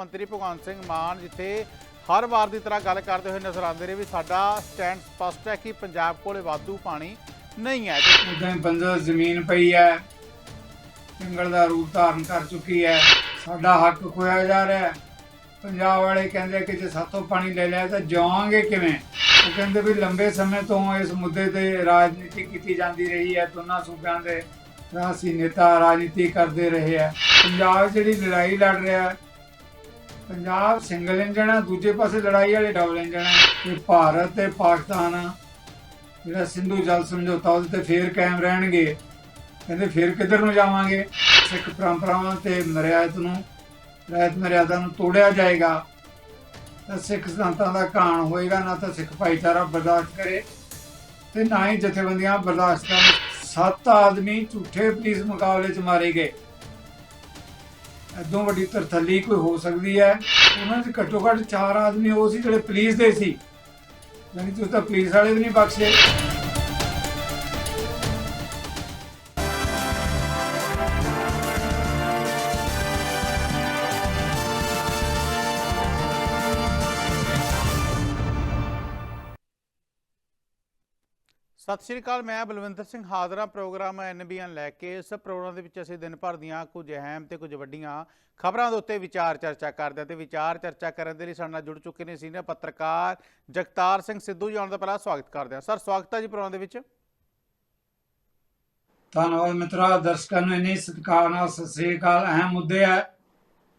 ਮੰਤਰੀ ਭਗਵੰਤ ਸਿੰਘ ਮਾਨ ਜਿੱਥੇ ਹਰ ਵਾਰ ਦੀ ਤਰ੍ਹਾਂ ਗੱਲ ਕਰਦੇ ਹੋਏ ਨਜ਼ਰ ਆਉਂਦੇ ਨੇ ਵੀ ਸਾਡਾ ਸਟੈਂਡ ਸਪਸ਼ਟ ਹੈ ਕਿ ਪੰਜਾਬ ਕੋਲੇ ਵਾਧੂ ਪਾਣੀ ਨਹੀਂ ਹੈ। ਜਿੱਦਾਂ ਉਦਾਂ ਜ਼ਮੀਨ ਪਈ ਹੈ, ਜੰਗਲ ਦਾ ਰੂਪ ਧਾਰਨ ਕਰ ਚੁੱਕੀ ਹੈ, ਸਾਡਾ ਹੱਕ ਖੋਇਆ ਜਾ ਰਿਹਾ ਹੈ। ਪੰਜਾਬ ਵਾਲੇ ਕਹਿੰਦੇ ਕਿ ਜੇ ਸਾਥੋਂ ਪਾਣੀ ਲੈ ਲਿਆ ਤਾਂ ਜਾਵਾਂਗੇ ਕਿਵੇਂ? ਉਹ ਕਹਿੰਦੇ ਵੀ ਲੰਬੇ ਸਮੇਂ ਤੋਂ ਇਸ ਮੁੱਦੇ ਤੇ ਰਾਜਨੀਤੀ ਕੀਤੀ ਜਾਂਦੀ ਰਹੀ ਹੈ, ਦੋਨਾਂ ਸੂਬਿਆਂ ਦੇ ਰਾਸੀ ਨੇਤਾ ਰਾਜਨੀਤੀ ਕਰਦੇ ਰਹੇ ਹੈ। ਪੰਜਾਬ ਜਿਹੜੀ ਲੜਾਈ ਲੜ ਰਿਹਾ ਹੈ ਪੰਜਾਬ ਸਿੰਗਲ ਇੰਜਣ ਹੈ ਦੂਜੇ ਪਾਸੇ ਲੜਾਈ ਵਾਲੇ ਡਬਲ ਇੰਜਣ ਹੈ ਤੇ ਭਾਰਤ ਤੇ ਪਾਕਿਸਤਾਨ ਜਿਹੜਾ ਸਿੰਧੂ ਜਲ ਸਮਝੌਤਾ, ਉਹਦੇ ਤੇ ਫੇਰ ਕਾਇਮ ਰਹਿਣਗੇ। ਕਹਿੰਦੇ ਫੇਰ ਕਿੱਧਰ ਨੂੰ ਜਾਵਾਂਗੇ? ਸਿੱਖ ਪਰੰਪਰਾਵਾਂ ਤੇ ਮਰਿਆਦ ਨੂੰ, ਰਹਿਤ ਮਰਿਆਦਾ ਨੂੰ ਤੋੜਿਆ ਜਾਏਗਾ। ਤਾਂ ਸਿੱਖ ਸੰਤਾਂ ਦਾ ਕਾਣ ਹੋਏਗਾ, ਨਾ ਤਾਂ ਸਿੱਖ ਭਾਈਚਾਰਾ ਬਰਦਾਸ਼ਤ ਕਰੇ ਤੇ ਨਾ ਹੀ ਜਥੇਬੰਦੀਆਂ ਬਰਦਾਸ਼ਤ ਕਰਨ। ਸੱਤ ਆਦਮੀ ਝੂਠੇ ਪੁਲਿਸ ਮੁਕਾਬਲੇ 'ਚ ਮਾਰੇ ਗਏ। ਐਦੋਂ ਵੱਡੀ ਤਰਥੱਲੀ ਕੋਈ ਹੋ ਸਕਦੀ ਹੈ। ਉਹਨਾਂ 'ਚ ਘੱਟੋ ਘੱਟ ਚਾਰ ਆਦਮੀ ਉਹ ਸੀ ਜਿਹੜੇ ਪੁਲਿਸ ਦੇ ਸੀ। ਯਾਨੀ ਤੁਸੀਂ ਤਾਂ ਪੁਲਿਸ ਵਾਲੇ ਵੀ ਨਹੀਂ ਬਖਸ਼ੇ। ਸਤਿ ਸ਼੍ਰੀ ਅਕਾਲ ਮੈਂ ਬਲਵਿੰਦਰ ਸਿੰਘ ਹਾਜ਼ਰਾ ਪ੍ਰੋਗਰਾਮ ਐਨਬੀਐਨ ਲੈ ਕੇ। ਇਸ ਪ੍ਰੋਗਰਾਮ ਦੇ ਵਿੱਚ ਅਸੀਂ ਦਿਨ ਭਰ ਦੀਆਂ ਕੁਝ ਅਹਿਮ ਤੇ ਕੁਝ ਵੱਡੀਆਂ ਖਬਰਾਂ ਦੇ ਉੱਤੇ ਵਿਚਾਰ ਚਰਚਾ ਕਰਦੇ ਹਾਂ ਤੇ ਵਿਚਾਰ ਚਰਚਾ ਕਰਨ ਦੇ ਲਈ ਸਾਡੇ ਨਾਲ ਜੁੜ ਚੁੱਕੇ ਨੇ ਸੀਨੀਅਰ ਪੱਤਰਕਾਰ ਜਗਤਾਰ ਸਿੰਘ ਸਿੱਧੂ ਜੀ ਆਉਣ ਦਾ ਪਹਿਲਾਂ ਸਵਾਗਤ ਕਰਦੇ ਹਾਂ। ਸਰ ਸਵਾਗਤ ਹੈ ਜੀ ਪ੍ਰੋਗਰਾਮ ਦੇ ਵਿੱਚ। ਧੰਨਵਾਦ ਮਿੱਤਰਾ ਦਰਸ਼ਕਾਂ ਨੂੰ ਇੰਨੀ ਸਤਿਕਾਰ ਨਾਲ ਸਤਿ ਸ੍ਰੀ ਅਕਾਲ। ਅਹਿਮ ਮੁੱਦੇ ਹੈ।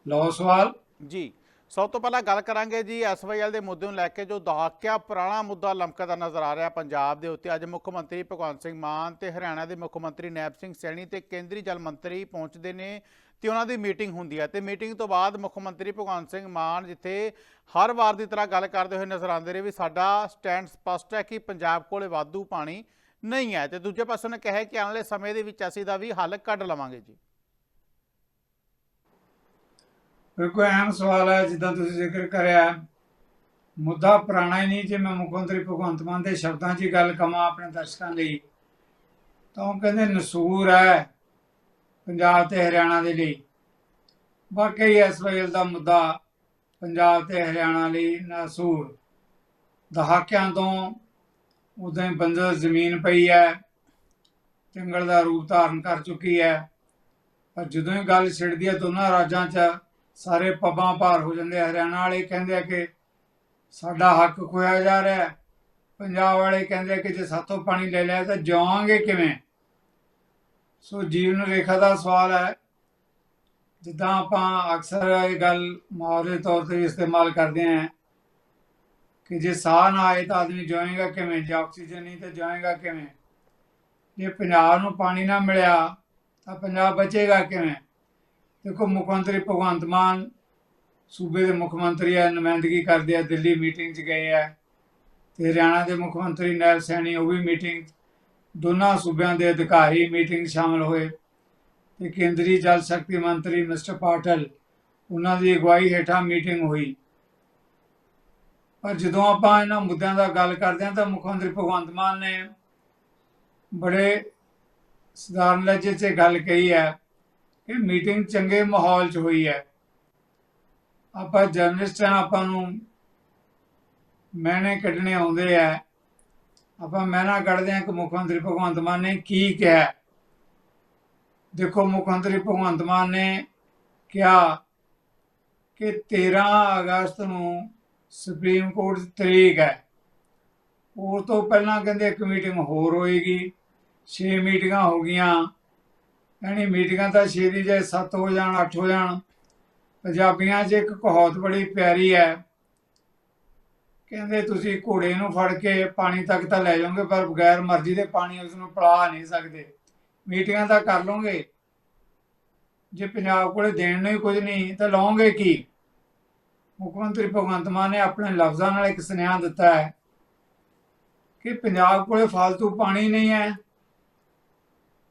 ਲਓ ਸਵਾਲ। ਜੀ। ਸਭ ਤੋਂ ਪਹਿਲਾਂ ਗੱਲ ਕਰਾਂਗੇ ਜੀ ਐਸਵਾਈਐਲ ਦੇ ਮੁੱਦੇ ਨੂੰ ਲੈ ਕੇ ਜੋ ਦਹਾਕਿਆ ਪੁਰਾਣਾ ਮੁੱਦਾ ਲਮਕਦਾ ਨਜ਼ਰ ਆ ਰਿਹਾ ਪੰਜਾਬ ਦੇ ਉੱਤੇ। ਅੱਜ ਮੁੱਖ ਮੰਤਰੀ ਭਗਵੰਤ ਸਿੰਘ ਮਾਨ ਤੇ ਹਰਿਆਣਾ ਦੇ ਮੁੱਖ ਮੰਤਰੀ ਨੈਬ ਸਿੰਘ ਸੈਣੀ ਤੇ ਕੇਂਦਰੀ ਜਲ ਮੰਤਰੀ ਪਹੁੰਚਦੇ ਨੇ ਤੇ ਉਹਨਾਂ ਦੀ ਮੀਟਿੰਗ ਹੁੰਦੀ ਹੈ ਤੇ ਮੀਟਿੰਗ ਤੋਂ ਬਾਅਦ ਮੁੱਖ ਮੰਤਰੀ ਭਗਵੰਤ ਸਿੰਘ ਮਾਨ ਜਿੱਥੇ ਹਰ ਵਾਰ ਦੀ ਤਰ੍ਹਾਂ ਗੱਲ ਕਰਦੇ ਹੋਏ ਨਜ਼ਰ ਆਉਂਦੇ ਰਹੇ ਵੀ ਸਾਡਾ ਸਟੈਂਡ ਸਪਸ਼ਟ ਹੈ ਕਿ ਪੰਜਾਬ ਕੋਲੇ ਵਾਧੂ ਪਾਣੀ ਨਹੀਂ ਹੈ। ਤੇ ਦੂਜੇ ਪਾਸੇ ਉਹਨੇ ਕਿਹਾ ਕਿ ਆਉਣ ਵਾਲੇ ਸਮੇਂ ਦੇ ਵਿੱਚ ਅਸੀਂ ਦਾ ਵੀ ਹੱਲ ਕੱਢ ਲਵਾਂਗੇ ਜੀ। ਬਿਲਕੁਲ ਅਹਿਮ ਸਵਾਲ ਹੈ, ਜਿੱਦਾਂ ਤੁਸੀਂ ਜ਼ਿਕਰ ਕਰਿਆ, ਮੁੱਦਾ ਪੁਰਾਣਾ ਹੀ ਨਹੀਂ, ਜੇ ਮੈਂ ਮੁੱਖ ਮੰਤਰੀ ਭਗਵੰਤ ਮਾਨ ਦੇ ਸ਼ਬਦਾਂ 'ਚ ਗੱਲ ਕਵਾਂ ਆਪਣੇ ਦਰਸ਼ਕਾਂ ਲਈ, ਤਾਂ ਉਹ ਕਹਿੰਦੇ ਨਸੂਰ ਹੈ ਪੰਜਾਬ ਤੇ ਹਰਿਆਣਾ ਦੇ ਲਈ। ਵਾਕਈ ਐਸਵਾਈਐਲ ਦਾ ਮੁੱਦਾ ਪੰਜਾਬ ਤੇ ਹਰਿਆਣਾ ਲਈ ਨਸੂਰ। ਦਹਾਕਿਆਂ ਤੋਂ ਉਦਾਂ ਹੀ ਬੰਜਰ ਜ਼ਮੀਨ ਪਈ ਹੈ, ਜੰਗਲ ਦਾ ਰੂਪ ਧਾਰਨ ਕਰ ਚੁੱਕੀ ਹੈ। ਪਰ ਜਦੋਂ ਹੀ ਗੱਲ ਛਿੜਦੀ ਹੈ ਦੋਨਾਂ ਰਾਜਾਂ 'ਚ ਸਾਰੇ ਪੱਬਾਂ ਭਾਰ ਹੋ ਜਾਂਦੇ ਹਰਿਆਣਾ ਵਾਲੇ ਕਹਿੰਦੇ ਆ ਕਿ ਸਾਡਾ ਹੱਕ ਖੋਇਆ ਜਾ ਰਿਹਾ ਪੰਜਾਬ ਵਾਲੇ ਕਹਿੰਦੇ ਕਿ ਜੇ ਸਾਥੋਂ ਪਾਣੀ ਲੈ ਲਿਆ ਤਾਂ ਜਾਵਾਂਗੇ ਕਿਵੇਂ? ਸੋ ਜੀਵਨ ਰੇਖਾ ਦਾ ਸਵਾਲ ਹੈ। ਜਿੱਦਾਂ ਆਪਾਂ ਅਕਸਰ ਇਹ ਗੱਲ ਮੁਹਾਵਰੇ ਤੌਰ ਤੇ ਇਸਤੇਮਾਲ ਕਰਦੇ ਹਾਂ ਕਿ ਜੇ ਸਾਹ ਨਾ ਆਏ ਤਾਂ ਆਦਮੀ ਜਾਏਗਾ ਕਿਵੇਂ? ਜੇ ਆਕਸੀਜਨ ਨਹੀਂ ਤਾਂ ਜਾਏਗਾ ਕਿਵੇਂ? ਜੇ ਪੰਜਾਬ ਨੂੰ ਪਾਣੀ ਨਾ ਮਿਲਿਆ ਤਾਂ ਪੰਜਾਬ ਬਚੇਗਾ ਕਿਵੇਂ? ਦੇਖੋ, ਮੁੱਖ ਮੰਤਰੀ ਭਗਵੰਤ ਮਾਨ ਸੂਬੇ ਦੇ ਮੁੱਖ ਮੰਤਰੀ ਆ, ਨੁਮਾਇੰਦਗੀ ਕਰਦੇ ਆ, ਦਿੱਲੀ ਮੀਟਿੰਗ 'ਚ ਗਏ ਆ, ਤੇ ਹਰਿਆਣਾ ਦੇ ਮੁੱਖ ਮੰਤਰੀ ਨੈਲ ਸੈਣੀ, ਉਹ ਵੀ ਮੀਟਿੰਗ ਦੋਨਾਂ ਸੂਬਿਆਂ ਦੇ ਅਧਿਕਾਰੀ ਮੀਟਿੰਗ ਸ਼ਾਮਲ ਹੋਏ। ਤੇ ਕੇਂਦਰੀ ਜਲ ਸ਼ਕਤੀ ਮੰਤਰੀ ਮਿਸਟਰ ਪਾਟਲ, ਉਹਨਾਂ ਦੀ ਅਗਵਾਈ ਹੇਠਾਂ ਮੀਟਿੰਗ ਹੋਈ। ਪਰ ਜਦੋਂ ਆਪਾਂ ਇਹਨਾਂ ਮੁੱਦਿਆਂ ਦਾ ਗੱਲ ਕਰਦੇ ਹਾਂ ਤਾਂ ਮੁੱਖ ਮੰਤਰੀ ਭਗਵੰਤ ਮਾਨ ਨੇ ਬੜੇ ਸਧਾਰਨ ਲਹਿਜੇ 'ਚ ਗੱਲ ਕਹੀ ਹੈ ਇਹ ਮੀਟਿੰਗ ਚੰਗੇ ਮਾਹੌਲ 'ਚ ਹੋਈ ਹੈ। ਆਪਾਂ ਜਰਨਲਿਸਟ ਹਾਂ, ਆਪਾਂ ਨੂੰ ਮੈਨੇ ਕੱਢਣੇ ਆਉਂਦੇ ਆ। ਆਪਾਂ ਮੈਨਾ ਕੱਢਦੇ ਹਾਂ ਕਿ ਮੁੱਖ ਮੰਤਰੀ ਭਗਵੰਤ ਮਾਨ ਨੇ ਕੀ ਕਿਹਾ। ਦੇਖੋ ਮੁੱਖ ਮੰਤਰੀ ਭਗਵੰਤ ਮਾਨ ਨੇ ਕਿਹਾ ਕਿ 13 ਅਗਸਤ ਨੂੰ ਸੁਪਰੀਮ ਕੋਰਟ ਦੀ ਤਰੀਕ ਹੈ। ਉਹ ਤੋਂ ਪਹਿਲਾਂ ਕਹਿੰਦੇ ਇੱਕ ਮੀਟਿੰਗ ਹੋਰ ਹੋਏਗੀ। 6 ਮੀਟਿੰਗਾਂ ਹੋ ਗਈਆਂ। ਯਾਨੀ ਮੀਟਿੰਗਾਂ ਤਾਂ ਛੇ ਜੇ 7 ਹੋ ਜਾਣ 8 ਹੋ ਜਾਣ। ਪੰਜਾਬੀਆਂ 'ਚ ਇੱਕ ਕਹਾਵਤ ਬੜੀ ਪਿਆਰੀ ਹੈ। ਕਹਿੰਦੇ, ਤੁਸੀਂ ਘੋੜੇ ਨੂੰ ਫੜ ਕੇ ਪਾਣੀ ਤੱਕ ਤਾਂ ਲੈ ਜਾਓਗੇ, ਪਰ ਬਗੈਰ ਮਰਜ਼ੀ ਦੇ ਪਾਣੀ ਉਸ ਨੂੰ ਪਿਲਾ ਨਹੀਂ ਸਕਦੇ। ਮੀਟਿੰਗਾਂ ਤਾਂ ਕਰ ਲਓਗੇ। ਜੇ ਪੰਜਾਬ ਕੋਲੇ ਦੇਣ ਨੂੰ ਹੀ ਕੁਝ ਨਹੀਂ, ਤਾਂ ਲਓਗੇ ਕੀ? ਮੁੱਖ ਮੰਤਰੀ ਭਗਵੰਤ ਮਾਨ ਨੇ ਆਪਣੇ ਲਫ਼ਜ਼ਾਂ ਨਾਲ ਇੱਕ ਸੁਨੇਹਾ ਦਿੱਤਾ ਹੈ ਕਿ ਪੰਜਾਬ ਕੋਲੇ ਫालतू ਪਾਣੀ ਨਹੀਂ ਹੈ।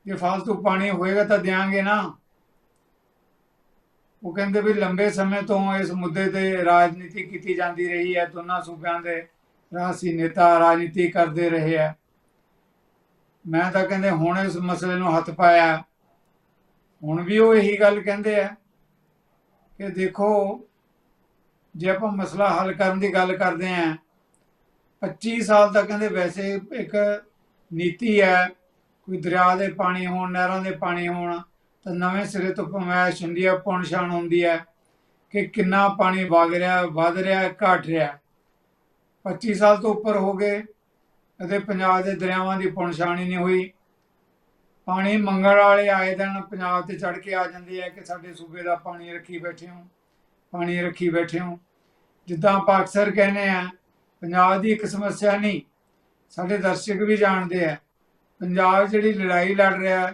ਜੇ ਫालतू ਪਾਣੀ ਹੋਏਗਾ ਤਾਂ ਦਿਆਂਗੇ ਨਾ। ਉਹ ਕਹਿੰਦੇ ਵੀ ਲੰਬੇ ਸਮੇਂ ਤੋਂ ਇਸ ਮੁੱਦੇ ਤੇ ਰਾਜਨੀਤੀ ਕੀਤੀ ਜਾਂਦੀ ਰਹੀ ਹੈ। ਦੋਨਾਂ ਸੂਬਿਆਂ ਦੇ ਰਾਸੀ ਨੇਤਾ ਰਾਜਨੀਤੀ ਕਰਦੇ ਰਹੇ ਹੈ। ਮੈਂ ਤਾਂ ਕਹਿੰਦੇ ਹੁਣ ਇਸ ਮਸਲੇ ਨੂੰ ਹੱਥ ਪਾਇਆ। ਹੁਣ ਵੀ ਉਹ ਇਹੀ ਗੱਲ ਕਹਿੰਦੇ ਆ ਕਿ ਦੇਖੋ, ਜੇ ਆਪਾਂ ਮਸਲਾ ਹੱਲ ਕਰਨ ਦੀ ਗੱਲ ਕਰਦੇ ਆਂ 25 ਸਾਲ ਤੱਕ ਕਹਿੰਦੇ ਵੈਸੇ ਇੱਕ ਨੀਤੀ ਹੈ। ਕੋਈ ਦਰਿਆ ਦੇ ਪਾਣੀ ਹੋਣ, ਨਹਿਰਾਂ ਦੇ ਪਾਣੀ ਹੋਣ, ਤਾਂ ਨਵੇਂ ਸਿਰੇ ਤੋਂ ਪਮੈਸ਼ ਹੁੰਦੀ ਹੈ ਪੁਣਛਾਣ ਹੁੰਦੀ ਹੈ ਕਿ ਕਿੰਨਾ ਪਾਣੀ ਵਗ ਰਿਹਾ, ਵਧ ਰਿਹਾ, ਘਟ ਰਿਹਾ। 25 ਸਾਲ ਤੋਂ ਉੱਪਰ ਹੋ ਗਏ ਅਤੇ ਪੰਜਾਬ ਦੇ ਦਰਿਆਵਾਂ ਦੀ ਪੁਣਛਾਣ ਹੀ ਨਹੀਂ ਹੋਈ। ਪਾਣੀ ਮੰਗਣ ਵਾਲੇ ਆਏ ਦਿਨ ਪੰਜਾਬ ਤੇ ਚੜ ਕੇ ਆ ਜਾਂਦੇ ਆ ਕਿ ਸਾਡੇ ਸੂਬੇ ਦਾ ਪਾਣੀ ਰੱਖੀ ਬੈਠੇ ਹੋ, ਪਾਣੀ ਰੱਖੀ ਬੈਠੇ ਹੋ। ਜਿੱਦਾਂ ਆਪਾਂ ਅਕਸਰ ਕਹਿੰਦੇ ਆ, ਪੰਜਾਬ ਦੀ ਇੱਕ ਸਮੱਸਿਆ ਨਹੀਂ, ਸਾਡੇ ਦਰਸ਼ਕ ਵੀ ਜਾਣਦੇ ਆ। ਪੰਜਾਬ ਜਿਹੜੀ ਲੜਾਈ ਲੜ ਰਿਹਾ ਹੈ,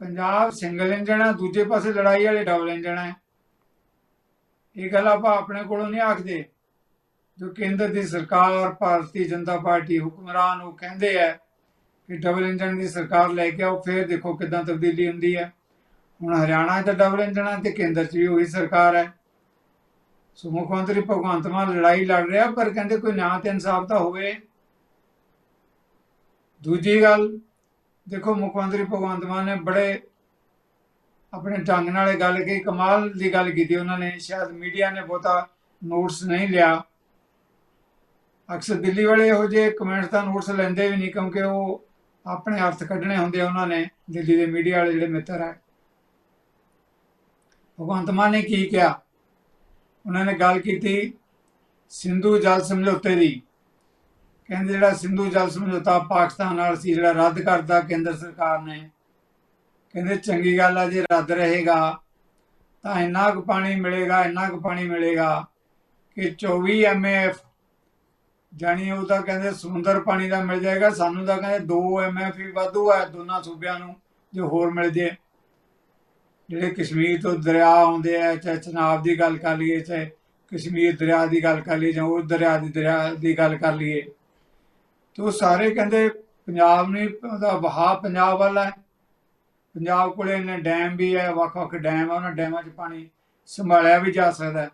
ਪੰਜਾਬ ਸਿੰਗਲ ਇੰਜਣ ਹੈ ਦੂਜੇ ਪਾਸੇ ਲੜਾਈ ਵਾਲੇ ਡਬਲ ਇੰਜਣ ਹੈ। ਇਹ ਗੱਲ ਆਪਾਂ ਆਪਣੇ ਕੋਲੋਂ ਨਹੀਂ ਆਖਦੇ। ਜੋ ਕੇਂਦਰ ਦੀ ਸਰਕਾਰ ਭਾਰਤੀ ਜਨਤਾ ਪਾਰਟੀ ਹੁਕਮਰਾਨ ਉਹ ਕਹਿੰਦੇ ਆ ਕਿ ਡਬਲ ਇੰਜਣ ਦੀ ਸਰਕਾਰ ਲੈ ਕੇ ਆਓ ਫਿਰ ਦੇਖੋ ਕਿਦਾਂ ਤਬਦੀਲੀ ਹੁੰਦੀ ਹੈ। ਹੁਣ ਹਰਿਆਣਾ 'ਚ ਤਾਂ ਡਬਲ ਇੰਜਣ ਹੈ ਤੇ ਕੇਂਦਰ 'ਚ ਵੀ ਉਹੀ ਸਰਕਾਰ ਹੈ। ਸੋ ਮੁੱਖ ਮੰਤਰੀ ਭਗਵੰਤ ਮਾਨ ਲੜਾਈ ਲੜ ਰਿਹਾ ਪਰ ਕਹਿੰਦੇ ਕੋਈ ਨਿਆਂ ਤੇ ਇਨਸਾਫ ਤਾਂ ਹੋਵੇ। ਦੂਜੀ ਗੱਲ, ਦੇਖੋ ਮੁੱਖ ਮੰਤਰੀ ਭਗਵੰਤ ਮਾਨ ਨੇ ਬੜੇ ਆਪਣੇ ਢੰਗ ਨਾਲ ਇਹ ਗੱਲ ਕਹੀ, ਕਮਾਲ ਦੀ ਗੱਲ ਕੀਤੀ ਉਹਨਾਂ ਨੇ, ਸ਼ਾਇਦ ਮੀਡੀਆ ਨੇ ਬਹੁਤਾ ਨੋਟਸ ਨਹੀਂ ਲਿਆ। ਅਕਸਰ ਦਿੱਲੀ ਵਾਲੇ ਇਹੋ ਜਿਹੇ ਕਮੈਂਟਸ ਤਾਂ ਨੋਟਸ ਲੈਂਦੇ ਵੀ ਨਹੀਂ, ਕਿਉਂਕਿ ਉਹ ਆਪਣੇ ਅਰਥ ਕੱਢਣੇ ਹੁੰਦੇ ਆ ਉਹਨਾਂ ਨੇ, ਦਿੱਲੀ ਦੇ ਮੀਡੀਆ ਵਾਲੇ ਜਿਹੜੇ ਮਿੱਤਰ ਹੈ ਭਗਵੰਤ ਮਾਨ ਨੇ ਕੀ ਕਿਹਾ? ਉਹਨਾਂ ਨੇ ਗੱਲ ਕੀਤੀ ਸਿੰਧੂ ਜਲ ਸਮਝੌਤੇ ਦੀ। ਕਹਿੰਦੇ ਜਿਹੜਾ ਸਿੰਧੂ ਜਲ ਸਮਝੌਤਾ ਪਾਕਿਸਤਾਨ ਨਾਲ ਸੀ, ਜਿਹੜਾ ਰੱਦ ਕਰਦਾ ਕੇਂਦਰ ਸਰਕਾਰ ਨੇ। ਕਹਿੰਦੇ ਚੰਗੀ ਗੱਲ ਆ, ਜੇ ਰੱਦ ਰਹੇਗਾ, ਤਾਂ ਇੰਨਾ ਕੁ ਪਾਣੀ ਮਿਲੇਗਾ, ਇੰਨਾ ਕੁ ਪਾਣੀ ਮਿਲੇਗਾ ਕਿ 24 ਐਮਐਫ ਜਾਨੀ ਉਹ ਤਾਂ ਕਹਿੰਦੇ ਸਮੁੰਦਰ ਪਾਣੀ ਦਾ ਮਿਲ ਜਾਏਗਾ, ਸਾਨੂੰ ਤਾਂ ਕਹਿੰਦੇ 2 ਐਮਐਫ ਹੀ ਵਾਧੂ ਹੈ ਦੋਨਾਂ ਸੂਬਿਆਂ ਨੂੰ ਜੋ ਹੋਰ ਮਿਲ ਜੇ। ਜਿਹੜੇ ਕਸ਼ਮੀਰ ਤੋਂ ਦਰਿਆ ਆਉਂਦੇ ਆ, ਚਾਹੇ ਚਨਾਬ ਦੀ ਗੱਲ ਕਰ ਲਈਏ, ਚਾਹੇ ਕਸ਼ਮੀਰ ਦਰਿਆ ਦੀ ਗੱਲ ਕਰ ਲਈਏ, ਜਾਂ ਉਹ ਦਰਿਆ ਦੀ ਦਰਿਆ ਦੀ ਗੱਲ ਕਰ ਲਈਏ ਤੇ ਉਹ ਸਾਰੇ ਕਹਿੰਦੇ ਪੰਜਾਬ ਨੇ ਉਹਦਾ ਵਹਾਅ ਪੰਜਾਬ ਵਾਲਾ ਹੈ। ਪੰਜਾਬ ਕੋਲੇ ਨੇ ਡੈਮ ਵੀ ਹੈ ਵੱਖ-ਵੱਖ ਡੈਮ ਆ, ਉਹਨਾਂ ਡੈਮਾਂ 'ਚ ਪਾਣੀ ਸੰਭਾਲਿਆ ਵੀ ਜਾ ਸਕਦਾ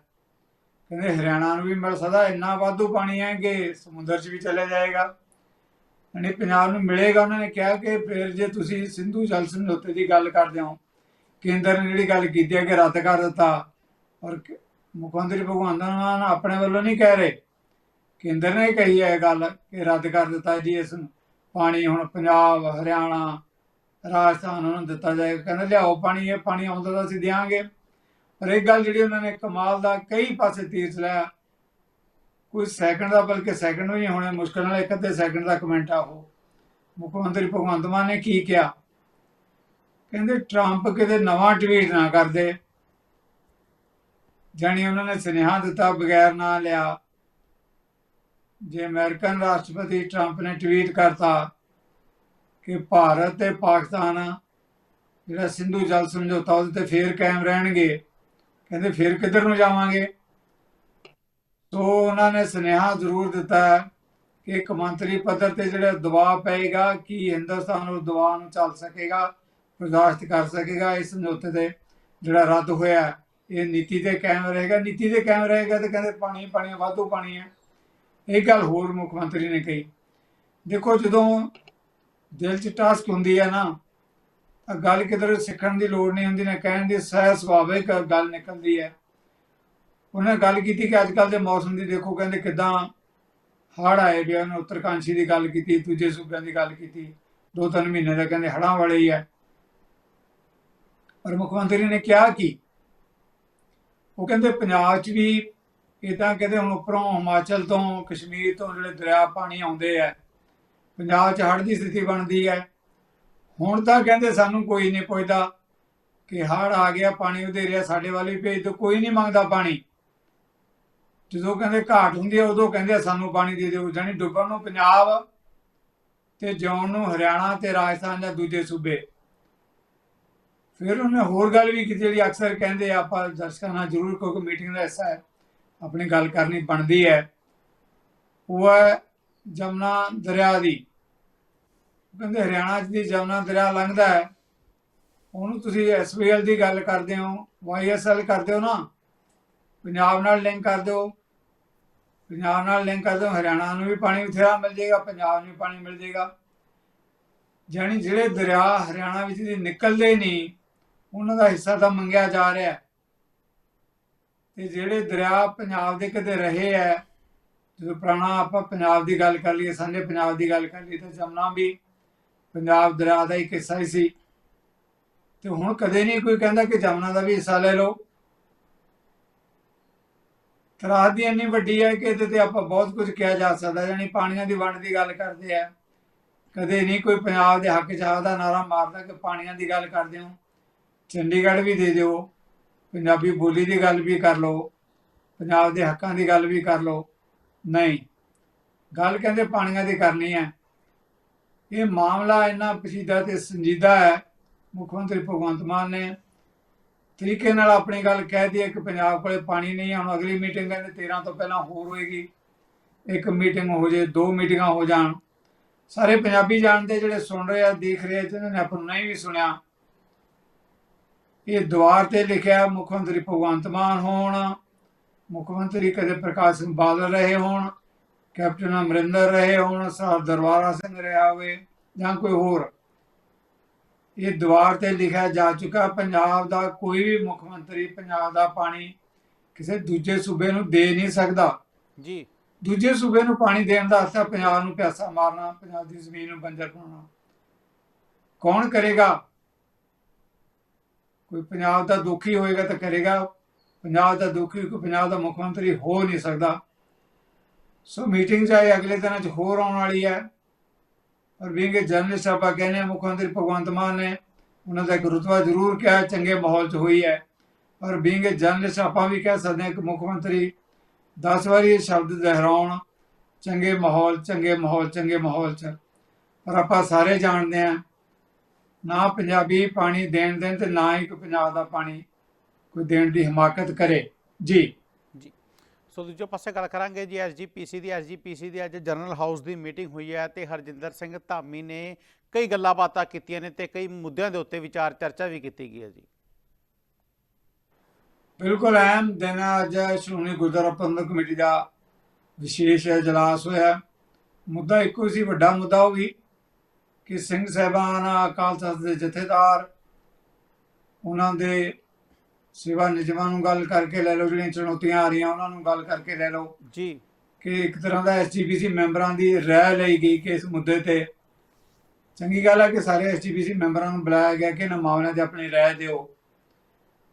ਕਹਿੰਦੇ ਹਰਿਆਣਾ ਨੂੰ ਵੀ ਮਿਲ ਸਕਦਾ, ਇੰਨਾ ਵਾਧੂ ਪਾਣੀ ਹੈ ਕਿ ਸਮੁੰਦਰ 'ਚ ਵੀ ਚਲੇ ਜਾਏਗਾ। ਯਾਨੀ ਪੰਜਾਬ ਨੂੰ ਮਿਲੇਗਾ, ਉਹਨਾਂ ਨੇ ਕਿਹਾ ਕਿ ਫਿਰ ਜੇ ਤੁਸੀਂ ਸਿੰਧੂ ਜਲ ਸਮਝੌਤੇ ਦੀ ਗੱਲ ਕਰਦੇ ਹੋ, ਕੇਂਦਰ ਨੇ ਜਿਹੜੀ ਗੱਲ ਕੀਤੀ ਹੈ ਕਿ ਰੱਦ ਕਰ ਦਿੱਤਾ, ਔਰ ਕ- ਮੁੱਖ ਮੰਤਰੀ ਭਗਵੰਤ ਮਾਨ ਆਪਣੇ ਵੱਲੋਂ ਨਹੀਂ ਕਹਿ ਰਹੇ। ਕੇਂਦਰ ਨੇ ਕਹੀ ਹੈ ਇਹ ਗੱਲ ਕਿ ਰੱਦ ਕਰ ਦਿੱਤਾ ਜੀ ਇਸ ਨੂੰ। ਪਾਣੀ ਹੁਣ ਪੰਜਾਬ, ਹਰਿਆਣਾ, ਰਾਜਸਥਾਨ ਉਹਨਾਂ ਨੂੰ ਦਿੱਤਾ ਜਾਏਗਾ ਕਹਿੰਦੇ ਲਿਆਓ ਪਾਣੀ, ਇਹ ਪਾਣੀ ਆਉਂਦਾ ਤਾਂ ਅਸੀਂ ਦਿਆਂਗੇ। ਪਰ ਇਹ ਗੱਲ ਜਿਹੜੀ ਉਹਨਾਂ ਨੇ ਕਮਾਲ ਦਾ ਕਈ ਪਾਸੇ ਤੀਰ ਚਲਾਇਆ। ਕੋਈ ਸੈਕਿੰਡ ਦਾ ਬਲਕਿ ਸੈਕਿੰਡ ਵੀ ਨਹੀਂ ਹੋਣੇ ਮੁਸ਼ਕਲ ਨਾਲ ਇੱਕ ਅੱਧੇ ਸੈਕਿੰਡ ਦਾ ਕਮੈਂਟ ਆ ਉਹ। ਮੁੱਖ ਮੰਤਰੀ ਭਗਵੰਤ ਮਾਨ ਨੇ ਕੀ ਕਿਹਾ? ਕਹਿੰਦੇ ਟਰੰਪ ਕਿਤੇ ਨਵਾਂ ਟਵੀਟ ਨਾ ਕਰਦੇ। ਜਾਣੀ ਉਹਨਾਂ ਨੇ ਸੁਨੇਹਾ ਦਿੱਤਾ, ਬਗੈਰ ਨਾ ਲਿਆ। ਜੇ ਅਮਰੀਕਨ ਰਾਸ਼ਟਰਪਤੀ ਟਰੰਪ ਨੇ ਟਵੀਟ ਕਰਤਾ ਕਿ ਭਾਰਤ ਤੇ ਪਾਕਿਸਤਾਨ, ਜਿਹੜਾ ਸਿੰਧੂ ਜਲ ਸਮਝੌਤਾ, ਉਹਦੇ ਤੇ ਫੇਰ ਕਾਇਮ ਰਹਿਣਗੇ, ਕਹਿੰਦੇ ਫੇਰ ਕਿੱਧਰ ਨੂੰ ਜਾਵਾਂਗੇ? ਸੋ ਉਹਨਾਂ ਨੇ ਸੁਨੇਹਾ ਜ਼ਰੂਰ ਦਿੱਤਾ ਕਿ ਇੱਕ ਮੰਤਰੀ ਪੱਧਰ ਤੇ ਜਿਹੜਾ ਦਬਾਅ ਪਏਗਾ, ਕਿ ਹਿੰਦੁਸਤਾਨ ਉਸ ਦਬਾਅ ਨੂੰ ਚੱਲ ਸਕੇਗਾ, ਬਰਦਾਸ਼ਤ ਕਰ ਸਕੇਗਾ ਇਸ ਸਮਝੌਤੇ ਤੇ ਜਿਹੜਾ ਰੱਦ ਹੋਇਆ ਇਹ ਨੀਤੀ ਤੇ ਕਾਇਮ ਰਹੇਗਾ, ਨੀਤੀ ਤੇ ਕਾਇਮ ਰਹੇਗਾ ਤੇ ਕਹਿੰਦੇ ਪਾਣੀ ਪਾਣੀ ਵਾਧੂ ਪਾਣੀ ਹੈ ਇਹ ਗੱਲ ਹੋਰ ਮੁੱਖ ਮੰਤਰੀ ਨੇ ਕਹੀ। ਦੇਖੋ, ਜਦੋਂ ਦਿਲ 'ਚ ਟਾਸਕ ਹੁੰਦੀ ਹੈ ਨਾ, ਤਾਂ ਗੱਲ ਕਿਧਰ ਸਿੱਖਣ ਦੀ ਲੋੜ ਨਹੀਂ ਹੁੰਦੀ, ਨਾ ਕਹਿਣ ਦੀ, ਸਹਿ ਸੁਭਾਵਿਕ ਗੱਲ ਨਿਕਲਦੀ ਹੈ ਉਹਨੇ ਗੱਲ ਕੀਤੀ ਕਿ ਅੱਜ ਕੱਲ ਦੇ ਮੌਸਮ ਦੀ ਦੇਖੋ, ਕਹਿੰਦੇ ਕਿਦਾਂ ਹੜ ਆਏ ਵੀ ਉਹਨੇ ਉੱਤਰਕਾਂਸ਼ੀ ਦੀ ਗੱਲ ਕੀਤੀ, ਦੂਜੇ ਸੂਬਿਆਂ ਦੀ ਗੱਲ ਕੀਤੀ ਦੋ ਤਿੰਨ ਮਹੀਨੇ ਦਾ ਕਹਿੰਦੇ ਹੜਾਂ ਵਾਲੇ ਹੀ ਹੈ ਪਰ ਮੁੱਖ ਮੰਤਰੀ ਨੇ ਕਿਹਾ ਕਿ? ਉਹ ਕਹਿੰਦੇ ਪੰਜਾਬ 'ਚ ਵੀ ਇਹ ਤਾਂ ਕਹਿੰਦੇ ਹੁਣ ਉੱਪਰੋਂ ਹਿਮਾਚਲ ਤੋਂ, ਕਸ਼ਮੀਰ ਤੋਂ ਜਿਹੜੇ ਦਰਿਆ ਪਾਣੀ ਆਉਂਦੇ ਆ, ਪੰਜਾਬ 'ਚ ਹੜ੍ਹ ਦੀ ਸਥਿਤੀ ਬਣਦੀ ਹੈ ਹੁਣ ਤਾਂ ਕਹਿੰਦੇ ਸਾਨੂੰ ਕੋਈ ਨਹੀਂ ਪੁੱਛਦਾ ਕਿ ਹੜ ਆ ਗਿਆ, ਪਾਣੀ ਉਹਦੇ ਰਿਹਾ ਸਾਡੇ ਵੱਲ ਭੇਜ ਦਿਓ, ਕੋਈ ਨਹੀਂ ਮੰਗਦਾ ਪਾਣੀ। ਜਦੋਂ ਕਹਿੰਦੇ ਘਾਟ ਹੁੰਦੀ ਹੈ ਉਦੋਂ ਕਹਿੰਦੇ ਸਾਨੂੰ ਪਾਣੀ ਦੇ ਦਿਓ ਜਾਨੀ ਡੁੱਬਣ ਨੂੰ ਪੰਜਾਬ ਤੇ ਜਿਉਣ ਨੂੰ ਹਰਿਆਣਾ ਤੇ ਰਾਜਸਥਾਨ ਜਾਂ ਦੂਜੇ ਸੂਬੇ। ਫਿਰ ਉਹਨੇ ਹੋਰ ਗੱਲ ਵੀ ਕੀਤੀ ਜਿਹੜੀ ਅਕਸਰ ਕਹਿੰਦੇ ਆਪਾਂ ਦਰਸ਼ਕਾਂ ਨਾਲ ਜ਼ਰੂਰ ਕਿਉਂਕਿ ਮੀਟਿੰਗ ਦਾ ਹਿੱਸਾ ਹੈ। ਆਪਣੀ ਗੱਲ ਕਰਨੀ ਬਣਦੀ ਹੈ। ਉਹ ਹੈ ਜਮਨਾ ਦਰਿਆ ਦੀ। ਕਹਿੰਦੇ, ਹਰਿਆਣਾ 'ਚ ਦੀ ਜਮਨਾ ਦਰਿਆ ਲੰਘਦਾ ਹੈ। ਉਹਨੂੰ ਤੁਸੀਂ ਐਸਪੀਐਲ ਦੀ ਗੱਲ ਕਰਦੇ ਹੋ ਵਾਈਐਸਐਲ ਕਰਦੇ ਹੋ ਨਾ, ਪੰਜਾਬ ਨਾਲ ਲਿੰਕ ਕਰ ਦਿਓ। ਪੰਜਾਬ ਨਾਲ ਲਿੰਕ ਕਰ ਦਿਓ, ਹਰਿਆਣਾ ਨੂੰ ਵੀ ਪਾਣੀ ਬਥੇਰਾ ਮਿਲ ਜਾਏਗਾ, ਪੰਜਾਬ ਨੂੰ ਵੀ ਪਾਣੀ ਮਿਲ ਜਾਏਗਾ। ਜਾਣੀ ਜਿਹੜੇ ਦਰਿਆ ਹਰਿਆਣਾ ਵਿੱਚ ਦੀ ਨਿਕਲਦੇ ਨਹੀਂ, ਉਹਨਾਂ ਦਾ ਹਿੱਸਾ ਤਾਂ ਮੰਗਿਆ ਜਾ ਰਿਹਾ ਹੈ। ਜਿਹੜੇ ਦਰਿਆ ਪੰਜਾਬ ਦੇ ਕਦੇ ਰਹੇ ਹੈ ਜਦੋਂ ਪੁਰਾਣਾ ਆਪਾਂ ਪੰਜਾਬ ਦੀ ਗੱਲ ਕਰ ਲਈਏ, ਸਾਂਝੇ ਪੰਜਾਬ ਦੀ ਗੱਲ ਕਰ ਲਈਏ, ਤਾਂ ਜਮਨਾ ਵੀ ਪੰਜਾਬ ਦਰਿਆ ਦਾ ਇੱਕ ਹਿੱਸਾ ਹੀ ਸੀ। ਤੇ ਹੁਣ ਕਦੇ ਨਹੀਂ ਕੋਈ ਕਹਿੰਦਾ ਕਿ ਜਮਨਾ ਦਾ ਵੀ ਹਿੱਸਾ ਲੈ ਲਓ। ਤਰਾਦ ਦੀ ਇੰਨੀ ਵੱਡੀ ਹੈ ਕਿ ਇਹਦੇ ਤੇ ਆਪਾਂ ਬਹੁਤ ਕੁਝ ਕਿਹਾ ਜਾ ਸਕਦਾ, ਯਾਨੀ ਪਾਣੀਆਂ ਦੀ ਵੰਡ ਦੀ ਗੱਲ ਕਰਦੇ ਆ। ਕਦੇ ਨਹੀਂ ਕੋਈ ਪੰਜਾਬ ਦੇ ਹੱਕ ਚਾਹ ਦਾ ਨਾਰਾ ਮਾਰਦਾ ਕਿ ਪਾਣੀਆਂ ਦੀ ਗੱਲ ਕਰਦੇ ਹੋ। ਚੰਡੀਗੜ੍ਹ ਵੀ ਦੇ ਦਿਓ। ਪੰਜਾਬੀ ਬੋਲੀ ਦੀ ਗੱਲ ਵੀ ਕਰ ਲਓ, ਪੰਜਾਬ ਦੇ ਹੱਕਾਂ ਦੀ ਗੱਲ ਵੀ ਕਰ ਲਓ। ਨਹੀਂ, ਗੱਲ ਕਹਿੰਦੇ ਪਾਣੀਆਂ ਦੀ ਕਰਨੀ ਹੈ। ਇਹ ਮਾਮਲਾ ਇੰਨਾ ਪਸੀਦਾ ਤੇ ਸੰਜੀਦਾ ਹੈ, ਮੁੱਖ ਮੰਤਰੀ ਭਗਵੰਤ ਮਾਨ ਨੇ। ਤਰੀਕੇ ਨਾਲ ਆਪਣੀ ਗੱਲ ਕਹਿ ਦਿੱਤੀ ਕਿ ਪੰਜਾਬ ਕੋਲੇ ਪਾਣੀ ਨਹੀਂ ਹੁਣ ਅਗਲੀ ਮੀਟਿੰਗ ਕਹਿੰਦੇ 13 ਤੋਂ ਪਹਿਲਾਂ ਹੋਰ ਹੋਏਗੀ। ਇੱਕ ਮੀਟਿੰਗ ਹੋ ਜੇ, ਦੋ ਮੀਟਿੰਗਾਂ ਹੋ ਜਾਣ। ਸਾਰੇ ਪੰਜਾਬੀ ਜਾਣਦੇ ਜਿਹੜੇ ਸੁਣ ਰਹੇ ਆ, ਦੇਖ ਰਹੇ ਆ ਜਿਨ੍ਹਾਂ ਨੇ ਆਪਾਂ ਨੂੰ ਨਹੀਂ ਵੀ ਸੁਣਿਆ। ਇਹ ਦੁਆਰ ਤੇ ਲਿਖਿਆ ਮੁੱਖ ਮੰਤਰੀ ਭਗਵੰਤ ਮਾਨ ਹੋਣ ਮੁੱਖ ਮੰਤਰੀ ਕਦੇ ਪ੍ਰਕਾਸ਼ ਸਿੰਘ ਬਾਦਲ ਰਹੇ ਹੋਣ ਕੈਪਟਨ ਅਮਰਿੰਦਰ ਰਹੇ ਹੋਣ ਸਰਦਾਰ ਦਰਬਾਰਾ ਸਿੰਘ ਰਿਹਾ ਹੋਵੇ ਜਾਂ ਕੋਈ ਹੋਰ। ਇਹ ਦੁਆਰ ਤੇ ਲਿਖਿਆ ਜਾ ਚੁੱਕਾ ਪੰਜਾਬ ਦਾ ਕੋਈ ਵੀ ਮੁੱਖ ਮੰਤਰੀ ਪੰਜਾਬ ਦਾ ਪਾਣੀ ਕਿਸੇ ਦੂਜੇ ਸੂਬੇ ਨੂੰ ਦੇ ਨਹੀਂ ਸਕਦਾ। ਜੀ। ਦੂਜੇ ਸੂਬੇ ਨੂੰ ਪਾਣੀ ਦੇਣ ਦਾ ਅਰਥ ਹੈ ਪੰਜਾਬ ਨੂੰ ਪਿਆਸਾ ਮਾਰਨਾ ਪੰਜਾਬ ਦੀ ਜ਼ਮੀਨ ਨੂੰ ਬੰਜਰ ਬਣਾਉਣਾ। ਕੌਣ ਕਰੇਗਾ? ਕੋਈ ਪੰਜਾਬ ਦਾ ਦੁਖੀ ਹੋਏਗਾ ਤਾਂ ਕਰੇਗਾ। ਪੰਜਾਬ ਦਾ ਦੁਖੀ ਕੋਈ ਪੰਜਾਬ ਦਾ ਮੁੱਖ ਮੰਤਰੀ ਹੋ ਨਹੀਂ ਸਕਦਾ। ਸੋ ਮੀਟਿੰਗ ਚਾਹੇ ਅਗਲੇ ਦਿਨਾਂ 'ਚ ਹੋਰ ਆਉਣ ਵਾਲੀ ਹੈ ਔਰ ਵਿੰਗ ਜਰਨਲਿਸਟ ਆਪਾਂ ਕਹਿੰਦੇ ਹਾਂ, ਮੁੱਖ ਮੰਤਰੀ ਭਗਵੰਤ ਮਾਨ ਨੇ ਉਹਨਾਂ ਦਾ ਇੱਕ ਰੁਤਬਾ ਜ਼ਰੂਰ ਕਿਹਾ ਚੰਗੇ ਮਾਹੌਲ 'ਚ ਹੋਈ ਹੈ। ਪਰ ਵਿੰਗ ਜਰਨਲਿਸਟ ਆਪਾਂ ਵੀ ਕਹਿ ਸਕਦੇ ਹਾਂ ਕਿ ਮੁੱਖ ਮੰਤਰੀ 10 ਵਾਰੀ ਇਹ ਸ਼ਬਦ ਦੁਹਰਾਉਣ ਚੰਗੇ ਮਾਹੌਲ ਚੰਗੇ ਮਾਹੌਲ ਚੰਗੇ ਮਾਹੌਲ 'ਚ। ਪਰ ਆਪਾਂ ਸਾਰੇ ਜਾਣਦੇ ਹਾਂ ਨਾ ਪੰਜਾਬੀ ਪਾਣੀ ਦੇਣ ਦੇਣ ਤੇ ਨਾ ਹੀ ਕੋਈ ਪੰਜਾਬ ਦਾ ਪਾਣੀ ਕੋਈ ਦੇਣ ਦੀ ਹਿਮਾਕਤ ਕਰੇ। ਜੀ। ਜੀ। ਸੋ ਦੂਜੇ ਪਾਸੇ ਗੱਲ ਕਰਾਂਗੇ ਜੀ ਐਸਜੀਪੀਸੀ ਦੀ ਐਸਜੀਪੀਸੀ ਦੀ ਅੱਜ ਜਨਰਲ ਹਾਊਸ ਦੀ ਮੀਟਿੰਗ ਹੋਈ ਹੈ ਤੇ ਹਰਜਿੰਦਰ ਸਿੰਘ ਧਾਮੀ ਨੇ ਕਈ ਗੱਲਾਂ ਬਾਤਾਂ ਕੀਤੀਆਂ ਨੇ ਤੇ ਕਈ ਮੁੱਦਿਆਂ ਦੇ ਉੱਤੇ ਵਿਚਾਰ ਚਰਚਾ ਵੀ ਕੀਤੀ ਗਈ ਹੈ ਜੀ। ਬਿਲਕੁਲ ਅਹਿਮ ਦਿਨ ਅੱਜ ਸ਼੍ਰੋਮਣੀ ਗੁਰਦੁਆਰਾ ਪ੍ਰਬੰਧਕ ਕਮੇਟੀ ਦਾ ਵਿਸ਼ੇਸ਼ ਇਜਲਾਸ ਹੋਇਆ। ਮੁੱਦਾ ਇੱਕੋ ਹੀ ਸੀ ਵੱਡਾ ਮੁੱਦਾ ਉਹ ਵੀ ਕਿ ਸਿੰਘ ਸਾਹਿਬਾਨ ਅਕਾਲ ਤਖਤ ਦੇ ਜਥੇਦਾਰ। ਉਹਨਾਂ ਦੇ ਸੇਵਾ ਨਿਯਮਾਂ ਨੂੰ ਗੱਲ ਕਰਕੇ ਲੈ ਲਓ ਜਿਹੜੀਆਂ ਚੁਣੌਤੀਆਂ ਆ ਰਹੀਆਂ ਉਹਨਾਂ ਨੂੰ ਗੱਲ ਕਰਕੇ ਲੈ ਲਓ। ਜੀ। ਕਿ ਇੱਕ ਤਰ੍ਹਾਂ ਦਾ ਐਸਜੀਪੀਸੀ ਮੈਂਬਰਾਂ ਦੀ ਰਾਏ ਲਈ ਗਈ ਕਿ ਇਸ ਮੁੱਦੇ ਤੇ। ਚੰਗੀ ਗੱਲ ਹੈ ਕਿ ਸਾਰੇ ਐਸਜੀਪੀਸੀ ਮੈਂਬਰਾਂ ਨੂੰ ਬੁਲਾਇਆ ਗਿਆ ਕਿ ਇਹਨਾਂ ਮਾਮਲਿਆਂ 'ਤੇ ਆਪਣੀ ਰਾਏ ਦਿਓ।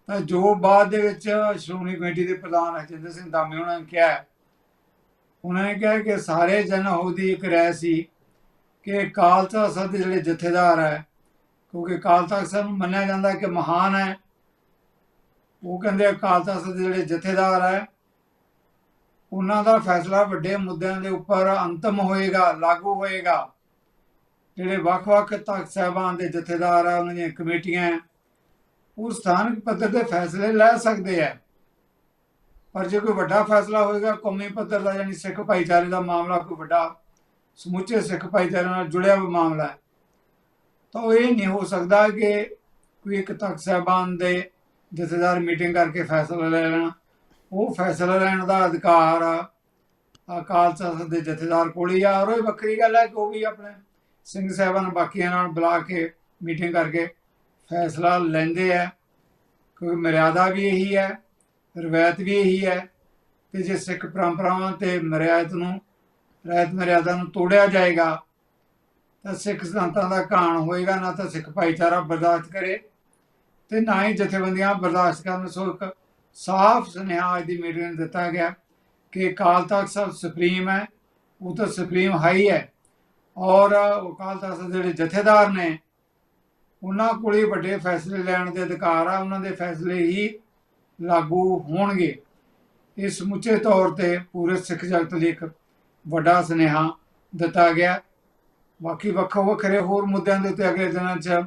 ਤਾਂ ਜੋ ਬਾਅਦ ਦੇ ਵਿੱਚ ਸ਼੍ਰੋਮਣੀ ਕਮੇਟੀ ਦੇ ਪ੍ਰਧਾਨ ਹਰਜਿੰਦਰ ਸਿੰਘ ਧਾਮੀ ਉਹਨਾਂ ਨੇ ਕਿਹਾ ਉਹਨਾਂ ਨੇ ਕਿਹਾ ਕਿ ਸਾਰੇ ਜਨ ਦੀ ਇੱਕ ਰਾਏ ਸੀ। ਕਿ ਅਕਾਲ ਤਖਤ ਸਾਹਿਬ ਦੇ ਜਿਹੜੇ ਜਥੇਦਾਰ ਹੈ ਕਿਉਂਕਿ ਅਕਾਲ ਤਖਤ ਸਾਹਿਬ ਨੂੰ ਮੰਨਿਆ ਜਾਂਦਾ ਕਿ ਮਹਾਨ ਹੈ। ਉਹ ਕਹਿੰਦੇ ਅਕਾਲ ਤਖਤ ਸਾਹਿਬ ਦੇ ਜਿਹੜੇ ਜਥੇਦਾਰ ਹੈ ਉਹਨਾਂ ਦਾ ਫੈਸਲਾ ਵੱਡੇ ਮੁੱਦਿਆਂ ਦੇ ਉੱਪਰ ਅੰਤਮ ਹੋਏਗਾ ਲਾਗੂ ਹੋਏਗਾ। ਜਿਹੜੇ ਵੱਖ-ਵੱਖ ਤਖਤ ਸਾਹਿਬਾਨ ਦੇ ਜਥੇਦਾਰ ਆ ਉਹਨਾਂ ਦੀਆਂ ਕਮੇਟੀਆਂ ਹੈ, ਉਹ ਸਥਾਨਕ ਪੱਧਰ ਦੇ ਫੈਸਲੇ ਲੈ ਸਕਦੇ ਆ ਪਰ ਜੇ ਕੋਈ ਵੱਡਾ ਫੈਸਲਾ ਹੋਏਗਾ ਕੌਮੀ ਪੱਧਰ ਦਾ ਯਾਨੀ ਸਿੱਖ ਭਾਈਚਾਰੇ ਦਾ ਮਾਮਲਾ ਕੋਈ ਵੱਡਾ ਸਮੁੱਚੇ ਸਿੱਖ ਭਾਈਚਾਰੇ ਨਾਲ ਜੁੜਿਆ ਹੋਇਆ ਮਾਮਲਾ ਹੈ। ਤਾਂ ਉਹ ਇਹ ਨਹੀਂ ਹੋ ਸਕਦਾ ਕਿ ਕੋਈ ਇੱਕ ਤਖਤ ਸਾਹਿਬਾਨ ਦੇ ਜਥੇਦਾਰ ਮੀਟਿੰਗ ਕਰਕੇ ਫੈਸਲਾ ਲੈ ਲੈਣ। ਉਹ ਫੈਸਲਾ ਲੈਣ ਦਾ ਅਧਿਕਾਰ ਅਕਾਲ ਤਖਤ ਦੇ ਜਥੇਦਾਰ ਕੋਲ ਹੀ ਆ। ਔਰ ਇਹ ਵੱਖਰੀ ਗੱਲ ਹੈ ਕਿ ਉਹ ਵੀ ਆਪਣੇ ਸਿੰਘ ਸਾਹਿਬਾਨ ਬਾਕੀਆਂ ਨਾਲ ਬੁਲਾ ਕੇ ਮੀਟਿੰਗ ਕਰਕੇ ਫੈਸਲਾ ਲੈਂਦੇ ਆ। ਕਿਉਂਕਿ ਮਰਿਆਦਾ ਵੀ ਇਹੀ ਹੈ, ਰਵਾਇਤ ਵੀ ਇਹੀ ਹੈ ਕਿ ਜੇ ਸਿੱਖ ਪਰੰਪਰਾਵਾਂ ਤੇ ਮਰਿਆਦ ਨੂੰ ਰਹਿਤ ਮਰਿਆਦਾ ਨੂੰ ਤੋੜਿਆ ਜਾਏਗਾ, ਤਾਂ ਸਿੱਖ ਸਿਧਾਂਤਾਂ ਦਾ ਘਾਣ ਹੋਏਗਾ, ਨਾ ਤਾਂ ਸਿੱਖ ਭਾਈਚਾਰਾ ਬਰਦਾਸ਼ਤ ਕਰੇ ਤੇ ਨਾ ਹੀ ਜਥੇਬੰਦੀਆਂ ਬਰਦਾਸ਼ਤ ਕਰਨ। ਸੋ ਇੱਕ ਸਾਫ਼ ਸੁਨੇਹਾ ਅੱਜ ਦੀ ਮੀਟਿੰਗ ਨੂੰ ਦਿੱਤਾ ਗਿਆ ਕਿ ਅਕਾਲ ਤਖਤ ਸਾਹਿਬ ਸੁਪਰੀਮ ਹੈ, ਉਹ ਤਾਂ ਸੁਪਰੀਮ ਹਾਈ ਹੈ। ਔਰ ਅਕਾਲ ਤਖਤ ਜਿਹੜੇ ਜਥੇਦਾਰ ਨੇ, ਉਹਨਾਂ ਕੋਲ ਹੀ ਵੱਡੇ ਫੈਸਲੇ ਲੈਣ ਦੇ ਅਧਿਕਾਰ ਆ, ਉਹਨਾਂ ਦੇ ਫੈਸਲੇ ਹੀ ਲਾਗੂ ਹੋਣਗੇ। ਇਹ ਸਮੁੱਚੇ ਤੌਰ ਤੇ ਪੂਰੇ ਸਿੱਖ ਜਗਤ ਲਈ ਇੱਕ ਵੱਡਾ ਸੁਨੇਹਾ ਦਿੱਤਾ ਗਿਆ। ਬਾਕੀ ਵੱਖੋ ਵੱਖਰੇ ਹੋਰ ਮੁੱਦਿਆਂ ਦੇ ਉੱਤੇ ਅਗਲੇ ਦਿਨਾਂ 'ਚ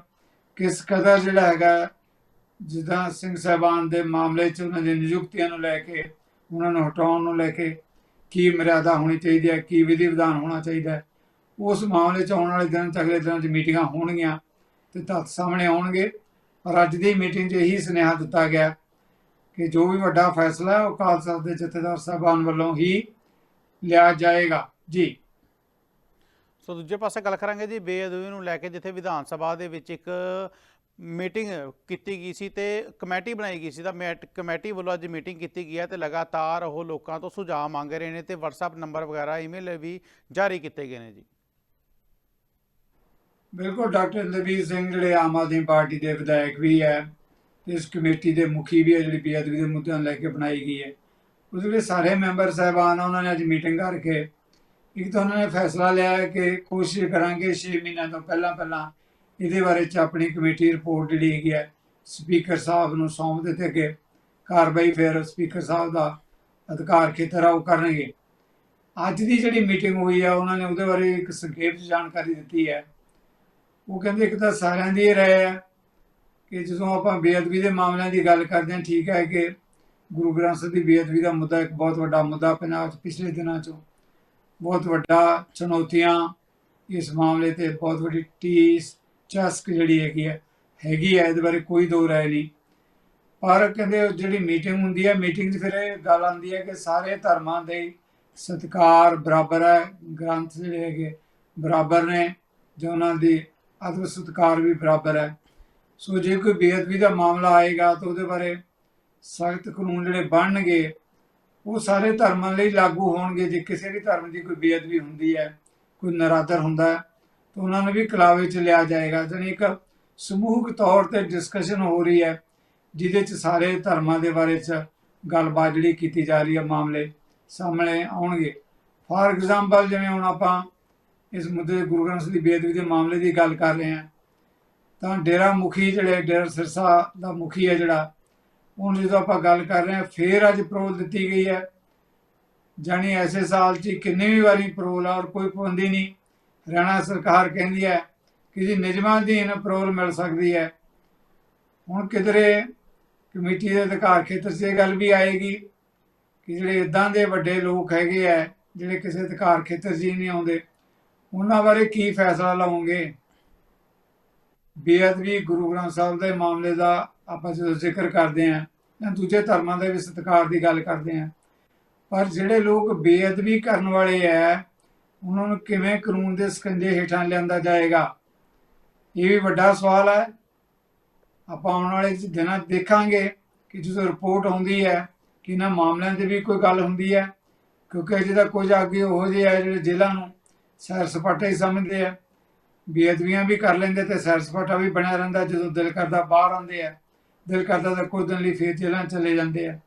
ਕਿਸ ਕਦਰ ਜਿਹੜਾ ਹੈਗਾ, ਜਿੱਦਾਂ ਸਿੰਘ ਸਾਹਿਬਾਨ ਦੇ ਮਾਮਲੇ 'ਚ ਉਹਨਾਂ ਦੀ ਨਿਯੁਕਤੀਆਂ ਨੂੰ ਲੈ ਕੇ, ਉਹਨਾਂ ਨੂੰ ਹਟਾਉਣ ਨੂੰ ਲੈ ਕੇ ਕੀ ਮਰਿਆਦਾ ਹੋਣੀ ਚਾਹੀਦੀ ਹੈ, ਕੀ ਵਿਧੀ ਵਿਧਾਨ ਹੋਣਾ ਚਾਹੀਦਾ ਹੈ, ਉਸ ਮਾਮਲੇ 'ਚ ਆਉਣ ਵਾਲੇ ਦਿਨਾਂ 'ਚ ਅਗਲੇ ਦਿਨਾਂ 'ਚ ਮੀਟਿੰਗਾਂ ਹੋਣਗੀਆਂ ਤੇ ਤੱਥ ਸਾਹਮਣੇ ਆਉਣਗੇ। ਪਰ ਅੱਜ ਦੀ ਮੀਟਿੰਗ 'ਚ ਇਹੀ ਸੁਨੇਹਾ ਦਿੱਤਾ ਗਿਆ ਕਿ ਜੋ ਵੀ ਵੱਡਾ ਫੈਸਲਾ ਹੈ, ਉਹ ਅਕਾਲ ਤਖਤ ਦੇ ਜਥੇਦਾਰ ਸਾਹਿਬਾਨ ਵੱਲੋਂ ਹੀ ਲਿਆ ਜਾਏਗਾ। ਜੀ। ਸੋ ਦੂਜੇ ਪਾਸੇ ਗੱਲ ਕਰਾਂਗੇ ਜੀ ਬੇਅਦਬੀ ਨੂੰ ਲੈ ਕੇ ਜਿੱਥੇ ਵਿਧਾਨ ਸਭਾ ਦੇ ਵਿੱਚ ਇੱਕ ਮੀਟਿੰਗ ਕੀਤੀ ਗਈ ਸੀ ਤੇ ਕਮੇਟੀ ਬਣਾਈ ਗਈ ਸੀ ਤਾਂ ਮੈਟ- ਕਮੇਟੀ ਵੱਲੋਂ ਅੱਜ ਮੀਟਿੰਗ ਕੀਤੀ ਗਈ ਹੈ ਤੇ ਲਗਾਤਾਰ ਉਹ ਲੋਕਾਂ ਤੋਂ ਸੁਝਾਅ ਮੰਗ ਰਹੇ ਨੇ ਤੇ WhatsApp ਨੰਬਰ ਵਗੈਰਾ ਈਮੇਲ ਵੀ ਜਾਰੀ ਕੀਤੇ ਗਏ ਨੇ ਜੀ। ਬਿਲਕੁਲ ਡਾਕਟਰ ਲਵੀਰ ਸਿੰਘ ਜਿਹੜੇ ਆਮ ਆਦਮੀ ਪਾਰਟੀ ਦੇ ਵਿਧਾਇਕ ਵੀ ਹੈ ਇਸ ਕਮੇਟੀ ਦੇ ਮੁਖੀ ਵੀ ਹੈ ਜਿਹੜੀ ਬੇਅਦਬੀ ਦੇ ਮੁੱਦਿਆਂ ਲੈ ਕੇ ਬਣਾਈ ਗਈ ਹੈ। ਉਸ ਜਿਹੜੇ ਸਾਰੇ ਮੈਂਬਰ ਸਾਹਿਬਾਨ ਉਹਨਾਂ ਨੇ ਅੱਜ ਮੀਟਿੰਗ ਕਰਕੇ। ਇੱਕ ਤਾਂ ਉਹਨਾਂ ਨੇ ਫੈਸਲਾ ਲਿਆ ਕਿ ਕੋਸ਼ਿਸ਼ ਕਰਾਂਗੇ 6 ਮਹੀਨਿਆਂ ਤੋਂ ਪਹਿਲਾਂ ਪਹਿਲਾਂ ਇਹਦੇ ਬਾਰੇ ਚ ਆਪਣੀ ਕਮੇਟੀ ਰਿਪੋਰਟ ਜਿਹੜੀ ਹੈਗੀ ਹੈ ਸਪੀਕਰ ਸਾਹਿਬ ਨੂੰ ਸੌਂਪ ਦਿੱਤੇ ਕਿ ਕਾਰਵਾਈ ਫਿਰ ਸਪੀਕਰ ਸਾਹਿਬ ਦਾ ਅਧਿਕਾਰ ਖੇਤਰ ਆ, ਉਹ ਕਰਨਗੇ। ਅੱਜ ਦੀ ਜਿਹੜੀ ਮੀਟਿੰਗ ਹੋਈ ਆ, ਉਹਨਾਂ ਨੇ ਉਹਦੇ ਬਾਰੇ ਇੱਕ ਸੰਖੇਪ 'ਚ ਜਾਣਕਾਰੀ ਦਿੱਤੀ ਹੈ। ਉਹ ਕਹਿੰਦੇ ਇੱਕ ਤਾਂ ਸਾਰਿਆਂ ਦੀ ਇਹ ਰਾਏ ਹੈ ਕਿ ਜਦੋਂ ਆਪਾਂ ਬੇਅਦਬੀ ਦੇ ਮਾਮਲਿਆਂ ਦੀ ਗੱਲ ਕਰਦੇ ਹਾਂ, ਠੀਕ ਹੈ ਕਿ ਗੁਰੂ ਗ੍ਰੰਥ ਸਾਹਿਬ ਦੀ ਬੇਅਦਬੀ ਦਾ ਮੁੱਦਾ, ਇੱਕ ਬਹੁਤ ਵੱਡਾ ਮੁੱਦਾ ਪੰਜਾਬ 'ਚ ਪਿਛਲੇ ਦਿਨਾਂ 'ਚੋਂ। ਬਹੁਤ ਵੱਡਾ ਚੁਣੌਤੀਆਂ ਇਸ ਮਾਮਲੇ ਤੇ, ਬਹੁਤ ਵੱਡੀ ਟੀਸ ਚਸਕ ਜਿਹੜੀ ਹੈਗੀ ਹੈ ਹੈਗੀ ਹੈ ਇਹਦੇ ਬਾਰੇ ਕੋਈ ਦੋ ਰਾਏ ਨਹੀਂ। ਪਰ ਕਹਿੰਦੇ ਜਿਹੜੀ ਮੀਟਿੰਗ ਹੁੰਦੀ ਹੈ ਮੀਟਿੰਗ 'ਚ ਫਿਰ ਇਹ ਗੱਲ ਆਉਂਦੀ ਹੈ ਕਿ ਸਾਰੇ ਧਰਮਾਂ ਦੇ ਸਤਿਕਾਰ ਬਰਾਬਰ ਹੈ ਗ੍ਰੰਥ ਜਿਹੜੇ ਹੈਗੇ ਬਰਾਬਰ ਨੇ ਜੋ ਉਹਨਾਂ ਦੀ ਆਦਰ ਸਤਿਕਾਰ ਵੀ ਬਰਾਬਰ ਹੈ ਸੋ ਜੇ ਕੋਈ ਬੇਅਦਬੀ ਦਾ ਮਾਮਲਾ ਆਏਗਾ ਤਾਂ ਉਹਦੇ ਬਾਰੇ ਸਖਤ ਕਾਨੂੰਨ ਜਿਹੜੇ ਬਣਨਗੇ, ਉਹ ਸਾਰੇ ਧਰਮਾਂ ਲਈ ਲਾਗੂ ਹੋਣਗੇ। ਜੇ ਕਿਸੇ ਵੀ ਧਰਮ ਦੀ ਕੋਈ ਬੇਅਦਬੀ ਹੁੰਦੀ ਹੈ, ਕੋਈ ਨਰਾਦਰ ਹੁੰਦਾ ਹੈ, ਤਾਂ ਉਹਨਾਂ ਨੂੰ ਵੀ ਕਲਾਵੇ ਚ ਲਿਆ ਜਾਏਗਾ। ਜਾਣੀ ਇੱਕ ਸਮੂਹਕ ਤੌਰ ਤੇ ਡਿਸਕਸ਼ਨ ਹੋ ਰਹੀ ਹੈ, ਜਿਹਦੇ ਚ ਸਾਰੇ ਧਰਮਾਂ ਦੇ ਬਾਰੇ ਚ ਗੱਲਬਾਤ ਜਿਹੜੀ ਕੀਤੀ ਜਾ ਰਹੀ ਹੈ, ਮਾਮਲੇ ਸਾਹਮਣੇ ਆਉਣਗੇ। ਫਾਰ ਐਗਜ਼ਾਮਪਲ ਜਿਵੇਂ ਹੁਣ ਆਪਾਂ ਇਸ ਮੁੱਦੇ ਗੁਰੂ ਗ੍ਰੰਥ ਸਾਹਿਬ ਦੀ ਬੇਅਦਬੀ ਦੇ ਮਾਮਲੇ ਦੀ ਗੱਲ ਕਰ ਰਹੇ ਹਾਂ, ਤਾਂ ਡੇਰਾ ਮੁਖੀ ਜਿਹੜੇ, ਡੇਰਾ ਸਿਰਸਾ ਦਾ ਮੁਖੀ ਹੈ ਜਿਹੜਾ ਹੁਣ ਜਦੋਂ ਆਪਾਂ ਗੱਲ ਕਰ ਰਹੇ ਹਾਂ, ਫੇਰ ਅੱਜ ਪ੍ਰੋਲ ਦਿੱਤੀ ਗਈ ਹੈ। ਜਾਣੀ ਐਸੇ ਸਾਲ 'ਚ ਕਿੰਨੀ ਵੀ ਵਾਰੀ ਪ੍ਰੋਲ ਆ ਔਰ ਕੋਈ ਪਾਬੰਦੀ ਨਹੀਂ। ਹਰਿਆਣਾ ਸਰਕਾਰ ਕਹਿੰਦੀ ਹੈ ਕਿ ਜੀ ਨਿਯਮਾਂ ਅਧੀਨ ਪ੍ਰੋਲ ਮਿਲ ਸਕਦੀ ਹੈ। ਹੁਣ ਕਿਧਰੇ ਕਮੇਟੀ ਦੇ ਅਧਿਕਾਰ ਖੇਤਰ 'ਚ ਇਹ ਗੱਲ ਵੀ ਆਏਗੀ ਕਿ ਜਿਹੜੇ ਇਦਾਂ ਦੇ ਵੱਡੇ ਲੋਕ ਹੈਗੇ ਆ, ਜਿਹੜੇ ਕਿਸੇ ਅਧਿਕਾਰ ਖੇਤਰ 'ਚ ਹੀ ਨਹੀਂ ਆਉਂਦੇ, ਉਹਨਾਂ ਬਾਰੇ ਕੀ ਫੈਸਲਾ ਲਵੋਗੇ? ਬੇਅਦਬੀ ਗੁਰੂ ਗ੍ਰੰਥ ਸਾਹਿਬ ਦੇ ਮਾਮਲੇ ਦਾ ਆਪਾਂ ਜਦੋਂ ਜ਼ਿਕਰ ਕਰਦੇ ਆਂ ਜਾਂ ਦੂਜੇ ਧਰਮਾਂ ਦੇ ਵੀ ਸਤਿਕਾਰ ਦੀ ਗੱਲ ਕਰਦੇ ਆਂ ਪਰ ਜਿਹੜੇ ਲੋਕ ਬੇਅਦਬੀ ਕਰਨ ਵਾਲੇ ਐ ਉਹਨਾਂ ਨੂੰ ਕਿਵੇਂ ਕਾਨੂੰਨ ਦੇ ਸਕੰਜੇ ਹੇਠਾਂ ਲਿਆਂਦਾ ਜਾਏਗਾ? ਇਹ ਵੀ ਵੱਡਾ ਸਵਾਲ ਹੈ। ਆਪਾਂ ਆਉਣ ਵਾਲੇ ਦਿਨਾਂ ਦੇਖਾਂਗੇ ਕਿ ਜਦੋਂ ਰਿਪੋਰਟ ਆਉਂਦੀ ਹੈ ਕਿ ਇਹਨਾਂ ਮਾਮਲਿਆਂ 'ਤੇ ਵੀ ਕੋਈ ਗੱਲ ਹੁੰਦੀ ਹੈ, ਕਿਉਂਕਿ ਅਜੇ ਤਾਂ ਕੁਝ ਅੱਗੇ ਉਹ ਜਿਹੇ ਹੈ ਜਿਹੜੇ ਜੇਲ੍ਹਾਂ ਨੂੰ ਸੈਰ ਸਪਾਟਾ ਹੀ ਸਮਝਦੇ ਆ। ਬੇਅਦਬੀਆਂ ਵੀ ਕਰ ਲੈਂਦੇ ਤੇ ਸੈਰ ਸਪਾਟਾ ਵੀ ਬਣਿਆ ਰਹਿੰਦਾ ਜਦੋਂ ਦਿਲ ਕਰਦਾ ਬਾਹਰ ਆਉਂਦੇ ਆ। ਦਿਲ ਕਰਦਾ ਤਾਂ ਕੁਝ ਦਿਨ ਲਈ ਫੇਰ ਜੇਲ੍ਹਾਂ ਚਲੇ ਜਾਂਦੇ ਆ।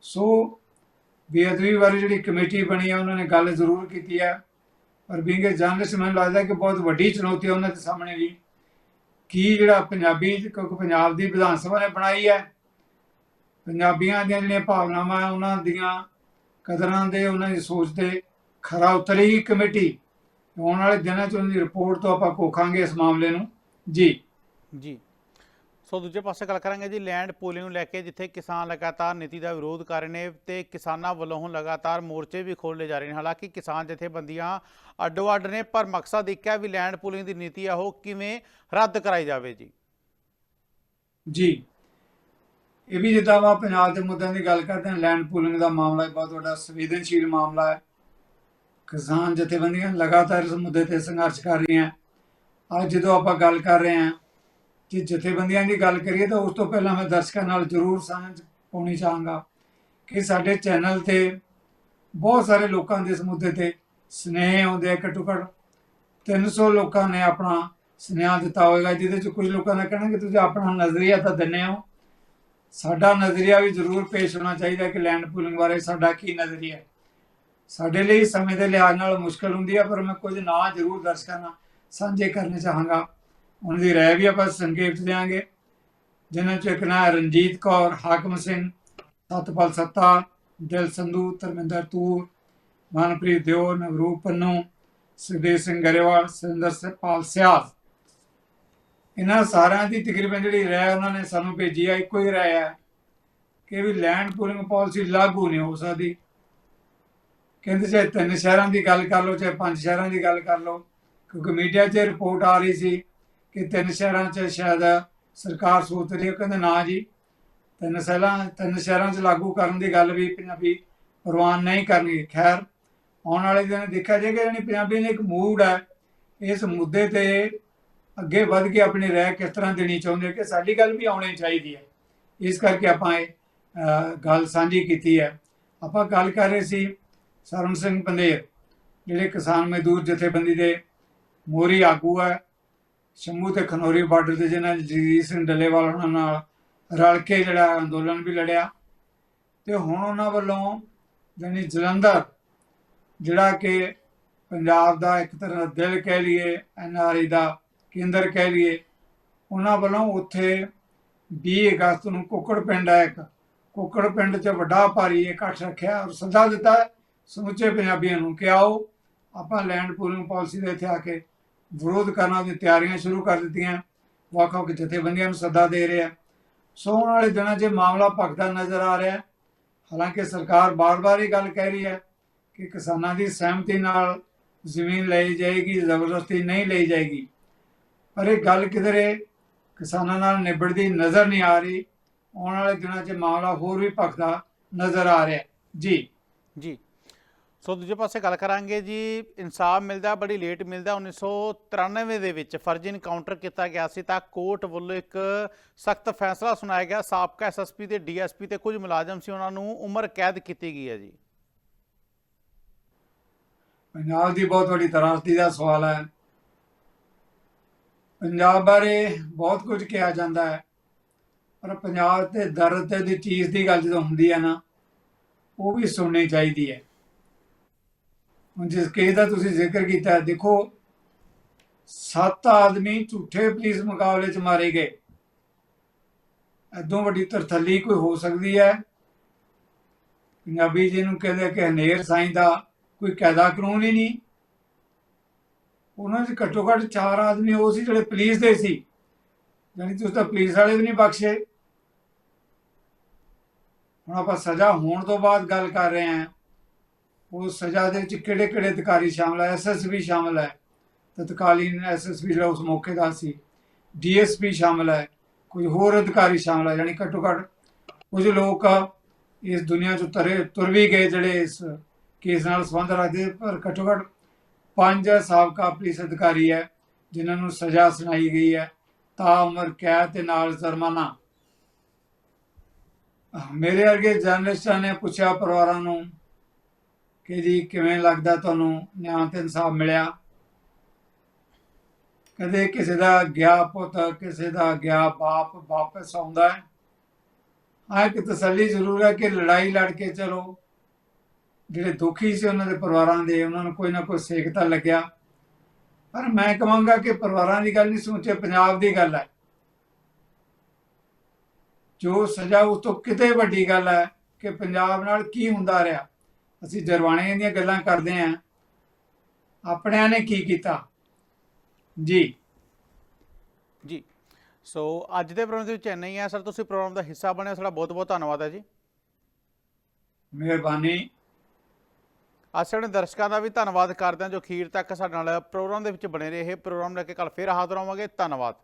ਸੋ ਬੇਅਦਬੀ ਬਾਰੇ ਜਿਹੜੀ ਕਮੇਟੀ ਬਣੀ ਆ, ਉਹਨਾਂ ਨੇ ਗੱਲ ਜ਼ਰੂਰ ਕੀਤੀ ਆ। ਪਰ ਬੀਂਗ ਜਰਨਲਿਸਟ ਮੈਨੂੰ ਲੱਗਦਾ ਕਿ ਬਹੁਤ ਵੱਡੀ ਚੁਣੌਤੀ ਉਹਨਾਂ ਦੇ ਸਾਹਮਣੇ ਵੀ। ਕੀ ਜਿਹੜਾ ਪੰਜਾਬੀ, ਕਿਉਂਕਿ ਪੰਜਾਬ ਦੀ ਵਿਧਾਨ ਸਭਾ ਨੇ ਬਣਾਈ ਹੈ ਪੰਜਾਬੀਆਂ ਦੀਆਂ ਜਿਹੜੀਆਂ ਭਾਵਨਾਵਾਂ, ਉਹਨਾਂ ਦੀਆਂ ਕਦਰਾਂ ਦੇ, ਉਹਨਾਂ ਦੀ ਸੋਚ ਤੇ ਖਰਾ ਉਤਰੇਗੀ ਕਮੇਟੀ। ਆਉਣ ਵਾਲੇ ਦਿਨਾਂ 'ਚ ਉਹਨਾਂ ਦੀ ਰਿਪੋਰਟ ਤੋਂ ਆਪਾਂ ਕੋਖਾਂਗੇ ਇਸ ਮਾਮਲੇ ਨੂੰ। ਜੀ। ਜੀ। ਸੋ ਦੂਜੇ ਪਾਸੇ ਗੱਲ ਕਰਾਂਗੇ ਜੀ ਲੈਂਡ ਪੂਲਿੰਗ ਨੂੰ ਲੈ ਕੇ ਜਿੱਥੇ ਕਿਸਾਨ ਲਗਾਤਾਰ ਨੀਤੀ ਦਾ ਵਿਰੋਧ ਕਰ ਰਹੇ ਨੇ ਤੇ ਕਿਸਾਨਾਂ ਵੱਲੋਂ ਹੁਣ ਲਗਾਤਾਰ ਮੋਰਚੇ ਵੀ ਖੋਲ੍ਹੇ ਜਾ ਰਹੇ ਨੇ। ਹਾਲਾਂਕਿ ਕਿਸਾਨ ਜਥੇਬੰਦੀਆਂ ਅੱਡੋ ਅੱਡ ਨੇ, ਪਰ ਮਕਸਦ ਇੱਕ ਹੈ ਵੀ ਲੈਂਡ ਪੂਲਿੰਗ ਦੀ ਨੀਤੀ ਆ ਉਹ ਕਿਵੇਂ ਰੱਦ ਕਰਾਈ ਜਾਵੇ ਜੀ। ਜੀ। ਇਹ ਵੀ ਜਿੱਦਾਂ ਆਪਾਂ ਪੰਜਾਬ ਦੇ ਮੁੱਦਿਆਂ ਦੀ ਗੱਲ ਕਰਦੇ ਹਾਂ ਲੈਂਡ ਪੂਲਿੰਗ ਦਾ ਮਾਮਲਾ ਬਹੁਤ ਵੱਡਾ, ਸੰਵੇਦਨਸ਼ੀਲ ਮਾਮਲਾ ਹੈ। ਕਿਸਾਨ ਜਥੇਬੰਦੀਆਂ ਲਗਾਤਾਰ ਇਸ ਮੁੱਦੇ ਤੇ ਸੰਘਰਸ਼ ਕਰ ਰਹੀਆਂ। ਅੱਜ ਜਦੋਂ ਆਪਾਂ ਗੱਲ ਕਰ ਰਹੇ ਹਾਂ ਜੇ ਜਥੇਬੰਦੀਆਂ ਦੀ ਗੱਲ ਕਰੀਏ ਤਾਂ ਉਸ ਤੋਂ ਪਹਿਲਾਂ ਮੈਂ ਦਰਸ਼ਕਾਂ ਨਾਲ ਜ਼ਰੂਰ ਸਾਂਝ ਪਾਉਣੀ ਚਾਹਾਂਗਾ ਕਿ ਸਾਡੇ ਚੈਨਲ ਤੇ ਬਹੁਤ ਸਾਰੇ ਲੋਕਾਂ ਦੇ ਇਸ ਮੁੱਦੇ ਤੇ ਸਨੇਹ ਆਉਂਦੇ ਆ ਘੱਟੋ ਘੱਟ। 300 ਲੋਕਾਂ ਨੇ ਆਪਣਾ ਸੁਨੇਹਾ ਦਿੱਤਾ ਹੋਵੇਗਾ ਜਿਹਦੇ ਚ ਕੁਝ ਲੋਕਾਂ ਨੇ ਕਹਿਣਾ ਕਿ ਤੁਸੀਂ ਆਪਣਾ ਨਜ਼ਰੀਆ ਤਾਂ ਦਿੰਦੇ ਹੋ। ਸਾਡਾ ਨਜ਼ਰੀਆ ਵੀ ਜ਼ਰੂਰ ਪੇਸ਼ ਹੋਣਾ ਚਾਹੀਦਾ ਕਿ ਲੈਂਡ ਪੂਲਿੰਗ ਬਾਰੇ ਸਾਡਾ ਕੀ ਨਜ਼ਰੀਆ ਹੈ। ਸਾਡੇ ਲਈ ਸਮੇਂ ਦੇ ਲਿਹਾਜ਼ ਨਾਲ ਮੁਸ਼ਕਲ ਹੁੰਦੀ ਹੈ ਪਰ ਮੈਂ ਕੁਝ ਨਾ ਜ਼ਰੂਰ ਦਰਸ਼ਕਾਂ ਨਾਲ ਸਾਂਝੇ ਕਰਨੇ ਚਾਹਾਂਗਾ। ਉਹਨਾਂ ਦੀ ਰਾਏ ਵੀ ਆਪਾਂ ਸੰਖੇਪ 'ਚ ਦਿਆਂਗੇ ਜਿਨ੍ਹਾਂ ਚੋਂ ਇੱਕ ਨਾਂ ਰਣਜੀਤ ਕੌਰ, ਹਾਕਮ ਸਿੰਘ, ਸਤਪਾਲ ਸੱਤਾ, ਦਿਲ ਸੰਧੂ, ਧਰਮਿੰਦਰ ਤੂਰ ਮਨਪ੍ਰੀਤ ਦਿਓ ਨਵਰੂਪ ਪੰਨੂ, ਸੁਖਦੇਵ ਸਿੰਘ ਗਰੇਵਾਲ ਸਿੰਦਰ ਪਾਲ ਸਿਆਸ ਇਹਨਾਂ ਸਾਰਿਆਂ ਦੀ ਤਕਰੀਬਨ ਜਿਹੜੀ ਰਾਏ ਉਹਨਾਂ ਨੇ ਸਾਨੂੰ ਭੇਜੀ ਆ, ਇੱਕੋ ਹੀ ਰਾਏ ਹੈ ਕਿ ਵੀ ਲੈਂਡ ਪੂਲਿੰਗ ਪਾਲਿਸੀ ਲਾਗੂ ਨਹੀਂ ਹੋ ਸਕਦੀ। ਕਹਿੰਦੇ ਚਾਹੇ ਤਿੰਨ ਸ਼ਹਿਰਾਂ ਦੀ ਗੱਲ ਕਰ ਲਓ, ਚਾਹੇ ਪੰਜ ਸ਼ਹਿਰਾਂ ਦੀ ਗੱਲ ਕਰ ਲਓ, ਕਿਉਂਕਿ ਮੀਡੀਆ 'ਚ ਰਿਪੋਰਟ ਆ ਰਹੀ ਸੀ ਕਿ ਤਿੰਨ ਸ਼ਹਿਰਾਂ 'ਚ ਸ਼ਾਇਦ ਸਰਕਾਰ ਸੋਚ ਰਹੀ ਹੈ ਕਹਿੰਦੇ ਨਾ ਜੀ। ਤਿੰਨ ਸ਼ਹਿਰਾਂ ਤਿੰਨ ਸ਼ਹਿਰਾਂ 'ਚ ਲਾਗੂ ਕਰਨ ਦੀ ਗੱਲ ਵੀ ਪੰਜਾਬੀ ਪ੍ਰਵਾਨ ਨਹੀਂ ਕਰਨਗੇ। ਖੈਰ, ਆਉਣ ਵਾਲੇ ਦਿਨ ਦੇਖਿਆ ਜਾਏਗਾ, ਯਾਨੀ ਪੰਜਾਬੀ ਨੇ ਇੱਕ ਮੂਡ ਹੈ। ਇਸ ਮੁੱਦੇ ਤੇ ਅੱਗੇ ਵੱਧ ਕੇ ਆਪਣੀ ਰਾਏ ਕਿਸ ਤਰ੍ਹਾਂ ਦੇਣੀ ਚਾਹੁੰਦੇ ਕਿ ਸਾਡੀ ਗੱਲ ਵੀ ਆਉਣੀ ਚਾਹੀਦੀ ਹੈ। ਇਸ ਕਰਕੇ ਆਪਾਂ ਇਹ ਗੱਲ ਸਾਂਝੀ ਕੀਤੀ ਹੈ। ਆਪਾਂ ਗੱਲ ਕਰ ਰਹੇ ਸੀ ਸਰਵਨ ਸਿੰਘ ਪੰਦੇਰ ਜਿਹੜੇ ਕਿਸਾਨ ਮਜ਼ਦੂਰ ਜਥੇਬੰਦੀ ਦੇ ਮੋਰੀ ਆਗੂ ਹੈ। ਸ਼ੰਭੂ ਤੇ ਖਨੌਰੀ ਬਾਰਡਰ ਤੇ ਜਿਹਨਾਂ ਜਗਜੀਤ ਸਿੰਘ ਡੱਲੇਵਾਲ ਉਹਨਾਂ ਨਾਲ ਰਲ ਕੇ ਜਿਹੜਾ ਅੰਦੋਲਨ ਵੀ ਲੜਿਆ। ਤੇ ਹੁਣ ਉਹਨਾਂ ਵੱਲੋਂ ਜਾਣੀ ਜਲੰਧਰ, ਜਿਹੜਾ ਕਿ ਪੰਜਾਬ ਦਾ ਇੱਕ ਤਰ੍ਹਾਂ ਦਾ ਦਿਲ ਕਹਿ ਲਈਏ ਐਨਆਰਆਈ ਦਾ ਕੇਂਦਰ ਕਹਿ ਲਈਏ, ਉਹਨਾਂ ਵੱਲੋਂ ਉੱਥੇ 20 ਅਗਸਤ ਨੂੰ ਕੁੱਕੜ ਪਿੰਡ ਹੈ ਇੱਕ। ਕੁੱਕੜ ਪਿੰਡ 'ਚ ਵੱਡਾ ਭਾਰੀ ਇਕੱਠ ਰੱਖਿਆ ਔਰ ਸੱਦਾ ਦਿੱਤਾ, ਸਮੁੱਚੇ ਪੰਜਾਬੀਆਂ ਨੂੰ ਕਿ ਆਓ, ਆਪਾਂ ਲੈਂਡ ਪੂਲਿੰਗ ਪਾਲਿਸੀ ਦੇ ਇੱਥੇ ਆ ਕੇ ਵਿਰੋਧ ਕਰਨ ਦੀ ਤਿਆਰੀਆਂ ਸ਼ੁਰੂ ਕਰ ਦਿੱਤੀਆਂ। ਵੱਖ ਵੱਖ ਜਥੇਬੰਦੀਆਂ ਨੂੰ ਸੱਦਾ ਦੇ ਰਿਹਾ ਸੋ ਆਉਣ ਵਾਲੇ ਦਿਨਾਂ 'ਚ ਮਾਮਲਾ ਭਖਦਾ ਨਜ਼ਰ ਆ ਰਿਹਾ। ਹੈ। ਹਾਲਾਂਕਿ ਸਰਕਾਰ ਬਾਰ-ਬਾਰ ਇਹ ਗੱਲ ਕਹਿ ਰਹੀ ਹੈ ਕਿ ਕਿਸਾਨਾਂ ਦੀ ਸਹਿਮਤੀ ਨਾਲ ਜ਼ਮੀਨ ਲਈ ਜਾਏਗੀ, ਜ਼ਬਰਦਸਤੀ ਨਹੀਂ ਲਈ ਜਾਏਗੀ। ਪਰ ਇਹ ਗੱਲ ਕਿਧਰੇ ਕਿਸਾਨਾਂ ਨਾਲ ਨਿਬੜਦੀ ਨਜ਼ਰ ਨਹੀਂ ਆ ਰਹੀ। ਆਉਣ ਵਾਲੇ ਦਿਨਾਂ 'ਚ ਮਾਮਲਾ ਹੋਰ ਵੀ ਭਖਦਾ ਨਜ਼ਰ ਆ ਰਿਹਾ। ਜੀ। ਜੀ। ਸੋ ਦੂਜੇ ਪਾਸੇ ਗੱਲ ਕਰਾਂਗੇ ਜੀ, ਇਨਸਾਫ ਮਿਲਦਾ, ਬੜੀ ਲੇਟ ਮਿਲਦਾ। 1993 ਦੇ ਵਿੱਚ ਫਰਜ਼ੀ ਇਨਕਾਊਂਟਰ ਕੀਤਾ ਗਿਆ ਸੀ ਤਾਂ ਕੋਰਟ ਵੱਲੋਂ ਇੱਕ ਸਖਤ ਫੈਸਲਾ ਸੁਣਾਇਆ ਗਿਆ। ਸਾਬਕਾ ਐਸਐਸਪੀ ਤੇ ਡੀਐਸਪੀ ਤੇ ਕੁਝ ਮੁਲਾਜ਼ਮ ਸੀ, ਉਹਨਾਂ ਨੂੰ ਉਮਰ ਕੈਦ ਕੀਤੀ ਗਈ ਹੈ ਜੀ। ਪੰਜਾਬ ਦੀ ਬਹੁਤ ਵੱਡੀ ਤਰਾਸਦੀ ਦਾ ਸਵਾਲ ਹੈ। ਪੰਜਾਬ ਬਾਰੇ ਬਹੁਤ ਕੁਝ ਕਿਹਾ ਜਾਂਦਾ ਹੈ, ਪਰ ਪੰਜਾਬ ਤੇ ਦਰਦ ਤੇ ਦੀ ਚੀਜ਼ ਦੀ ਗੱਲ ਜਦੋਂ ਹੁੰਦੀ ਹੈ ਨਾ, ਉਹ ਵੀ ਸੁਣਨੀ ਚਾਹੀਦੀ ਹੈ। ਹੁਣ ਜਿਸ ਕੇਸ ਦਾ ਤੁਸੀਂ ਜ਼ਿਕਰ ਕੀਤਾ, ਦੇਖੋ, ਸੱਤ ਆਦਮੀ ਝੂਠੇ ਪੁਲਿਸ ਮੁਕਾਬਲੇ 'ਚ ਮਾਰੇ ਗਏ। ਐਦੋਂ ਵੱਡੀ ਤਰਥੱਲੀ ਕੋਈ ਹੋ ਸਕਦੀ ਹੈ? ਪੰਜਾਬੀ ਜਿਹਨੂੰ ਕਹਿੰਦੇ ਕਿ ਹਨੇਰ ਸਾਈਂ ਦਾ ਕੋਈ ਕਾਇਦਾ ਕਾਨੂੰਨ ਹੀ ਨਹੀਂ। ਉਹਨਾਂ 'ਚ ਘੱਟੋ ਘੱਟ ਚਾਰ ਆਦਮੀ ਉਹ ਸੀ ਜਿਹੜੇ ਪੁਲਿਸ ਦੇ ਸੀ ਯਾਨੀ ਤੁਸੀਂ ਤਾਂ ਪੁਲਿਸ ਵਾਲੇ ਵੀ ਨਹੀਂ ਬਖਸ਼ੇ। ਹੁਣ ਆਪਾਂ ਸਜ਼ਾ ਹੋਣ ਤੋਂ ਬਾਅਦ ਗੱਲ ਕਰ ਰਹੇ ਹਾਂ। ਉਹ ਸਜ਼ਾ ਦੇ ਵਿੱਚ ਕਿਹੜੇ ਕਿਹੜੇ ਅਧਿਕਾਰੀ ਸ਼ਾਮਲ ਹੈ ਐਸਐਸਪੀ ਸ਼ਾਮਲ ਹੈ ਤਤਕਾਲੀਨ ਐਸਐਸਪੀ ਜਿਹੜਾ ਉਸ ਮੌਕੇ ਦਾ ਸੀ ਡੀਐਸਪੀ ਸ਼ਾਮਲ ਹੈ ਕੁਝ ਹੋਰ ਅਧਿਕਾਰੀ ਸ਼ਾਮਲ ਹੈ ਯਾਨੀ ਘੱਟੋ ਘੱਟ ਕੁਝ ਲੋਕ ਇਸ ਦੁਨੀਆ ਚੋਂ ਤਰੇ, ਤੁਰ ਵੀ ਗਏ ਜਿਹੜੇ ਇਸ ਕੇਸ ਨਾਲ ਸੰਬੰਧ ਰੱਖਦੇ, ਪਰ ਘੱਟੋ ਘੱਟ ਪੰਜ ਸਾਬਕਾ ਪੁਲਿਸ ਅਧਿਕਾਰੀ ਹੈ ਜਿਨ੍ਹਾਂ ਨੂੰ ਸਜ਼ਾ ਸੁਣਾਈ ਗਈ ਹੈ ਤਾਂ ਉਮਰ ਕੈਦ ਤੇ ਨਾਲ ਜੁਰਮਾਨਾ। ਮੇਰੇ ਵਰਗੇ ਜਰਨਲਿਸਟਾਂ ਨੇ ਪੁੱਛਿਆ ਪਰਿਵਾਰਾਂ ਨੂੰ ਕਿ ਜੀ ਕਿਵੇਂ ਲੱਗਦਾ ਤੁਹਾਨੂੰ ਨਿਆਂ ਤੇ ਇਨਸਾਫ ਮਿਲਿਆ? ਕਦੇ ਕਿਸੇ ਦਾ ਗਿਆ ਪੁੱਤ, ਕਿਸੇ ਦਾ ਗਿਆ ਬਾਪ ਵਾਪਸ ਆਉਂਦਾ ਹੈ? ਹਾਂ, ਇੱਕ ਤਸੱਲੀ ਜ਼ਰੂਰ ਹੈ ਕਿ ਲੜਾਈ ਲੜ ਕੇ ਚਲੋ। ਜਿਹੜੇ ਦੁਖੀ ਸੀ ਉਹਨਾਂ ਦੇ ਪਰਿਵਾਰਾਂ ਦੇ, ਉਹਨਾਂ ਨੂੰ ਕੋਈ ਨਾ ਕੋਈ ਸੇਕ ਤਾਂ ਲੱਗਿਆ। ਪਰ ਮੈਂ ਕਹਾਂਗਾ ਕਿ ਪਰਿਵਾਰਾਂ ਦੀ ਗੱਲ ਨਹੀਂ ਸਮੁੱਚੇ ਪੰਜਾਬ ਦੀ ਗੱਲ ਹੈ। ਜੋ ਸਜ਼ਾ ਉਸ ਤੋਂ ਕਿਤੇ ਵੱਡੀ ਗੱਲ ਹੈ ਕਿ ਪੰਜਾਬ ਨਾਲ ਕੀ ਹੁੰਦਾ ਰਿਹਾ। ਅਸੀਂ ਜਰਵਾਣੇ ਦੀਆਂ ਗੱਲਾਂ ਕਰਦੇ ਆਂ ਆਪਣਿਆਂ ਨੇ ਕੀ ਕੀਤਾ? ਜੀ। ਜੀ ਸੋ ਅੱਜ ਦੇ ਪ੍ਰੋਗਰਾਮ ਦੇ ਵਿੱਚ ਇੰਨਾ ਹੀ ਹੈ। ਸਰ ਤੁਸੀਂ ਪ੍ਰੋਗਰਾਮ ਦਾ ਹਿੱਸਾ ਬਣੇ ਤੁਹਾਡਾ ਬਹੁਤ ਬਹੁਤ ਧੰਨਵਾਦ ਹੈ ਜੀ। ਮਿਹਰਬਾਨੀ। ਸਾਡੇ ਦਰਸ਼ਕਾਂ ਦਾ ਵੀ ਧੰਨਵਾਦ ਕਰਦੇ ਹਾਂ ਜੋ ਅਖੀਰ ਤੱਕ ਸਾਡੇ ਨਾਲ ਪ੍ਰੋਗਰਾਮ ਦੇ ਵਿੱਚ ਬਣੇ ਰਹੇ। ਪ੍ਰੋਗਰਾਮ ਲੈ ਕੇ ਕੱਲ ਫੇਰ ਹਾਜ਼ਰ ਹੋਵਾਂਗੇ। ਧੰਨਵਾਦ।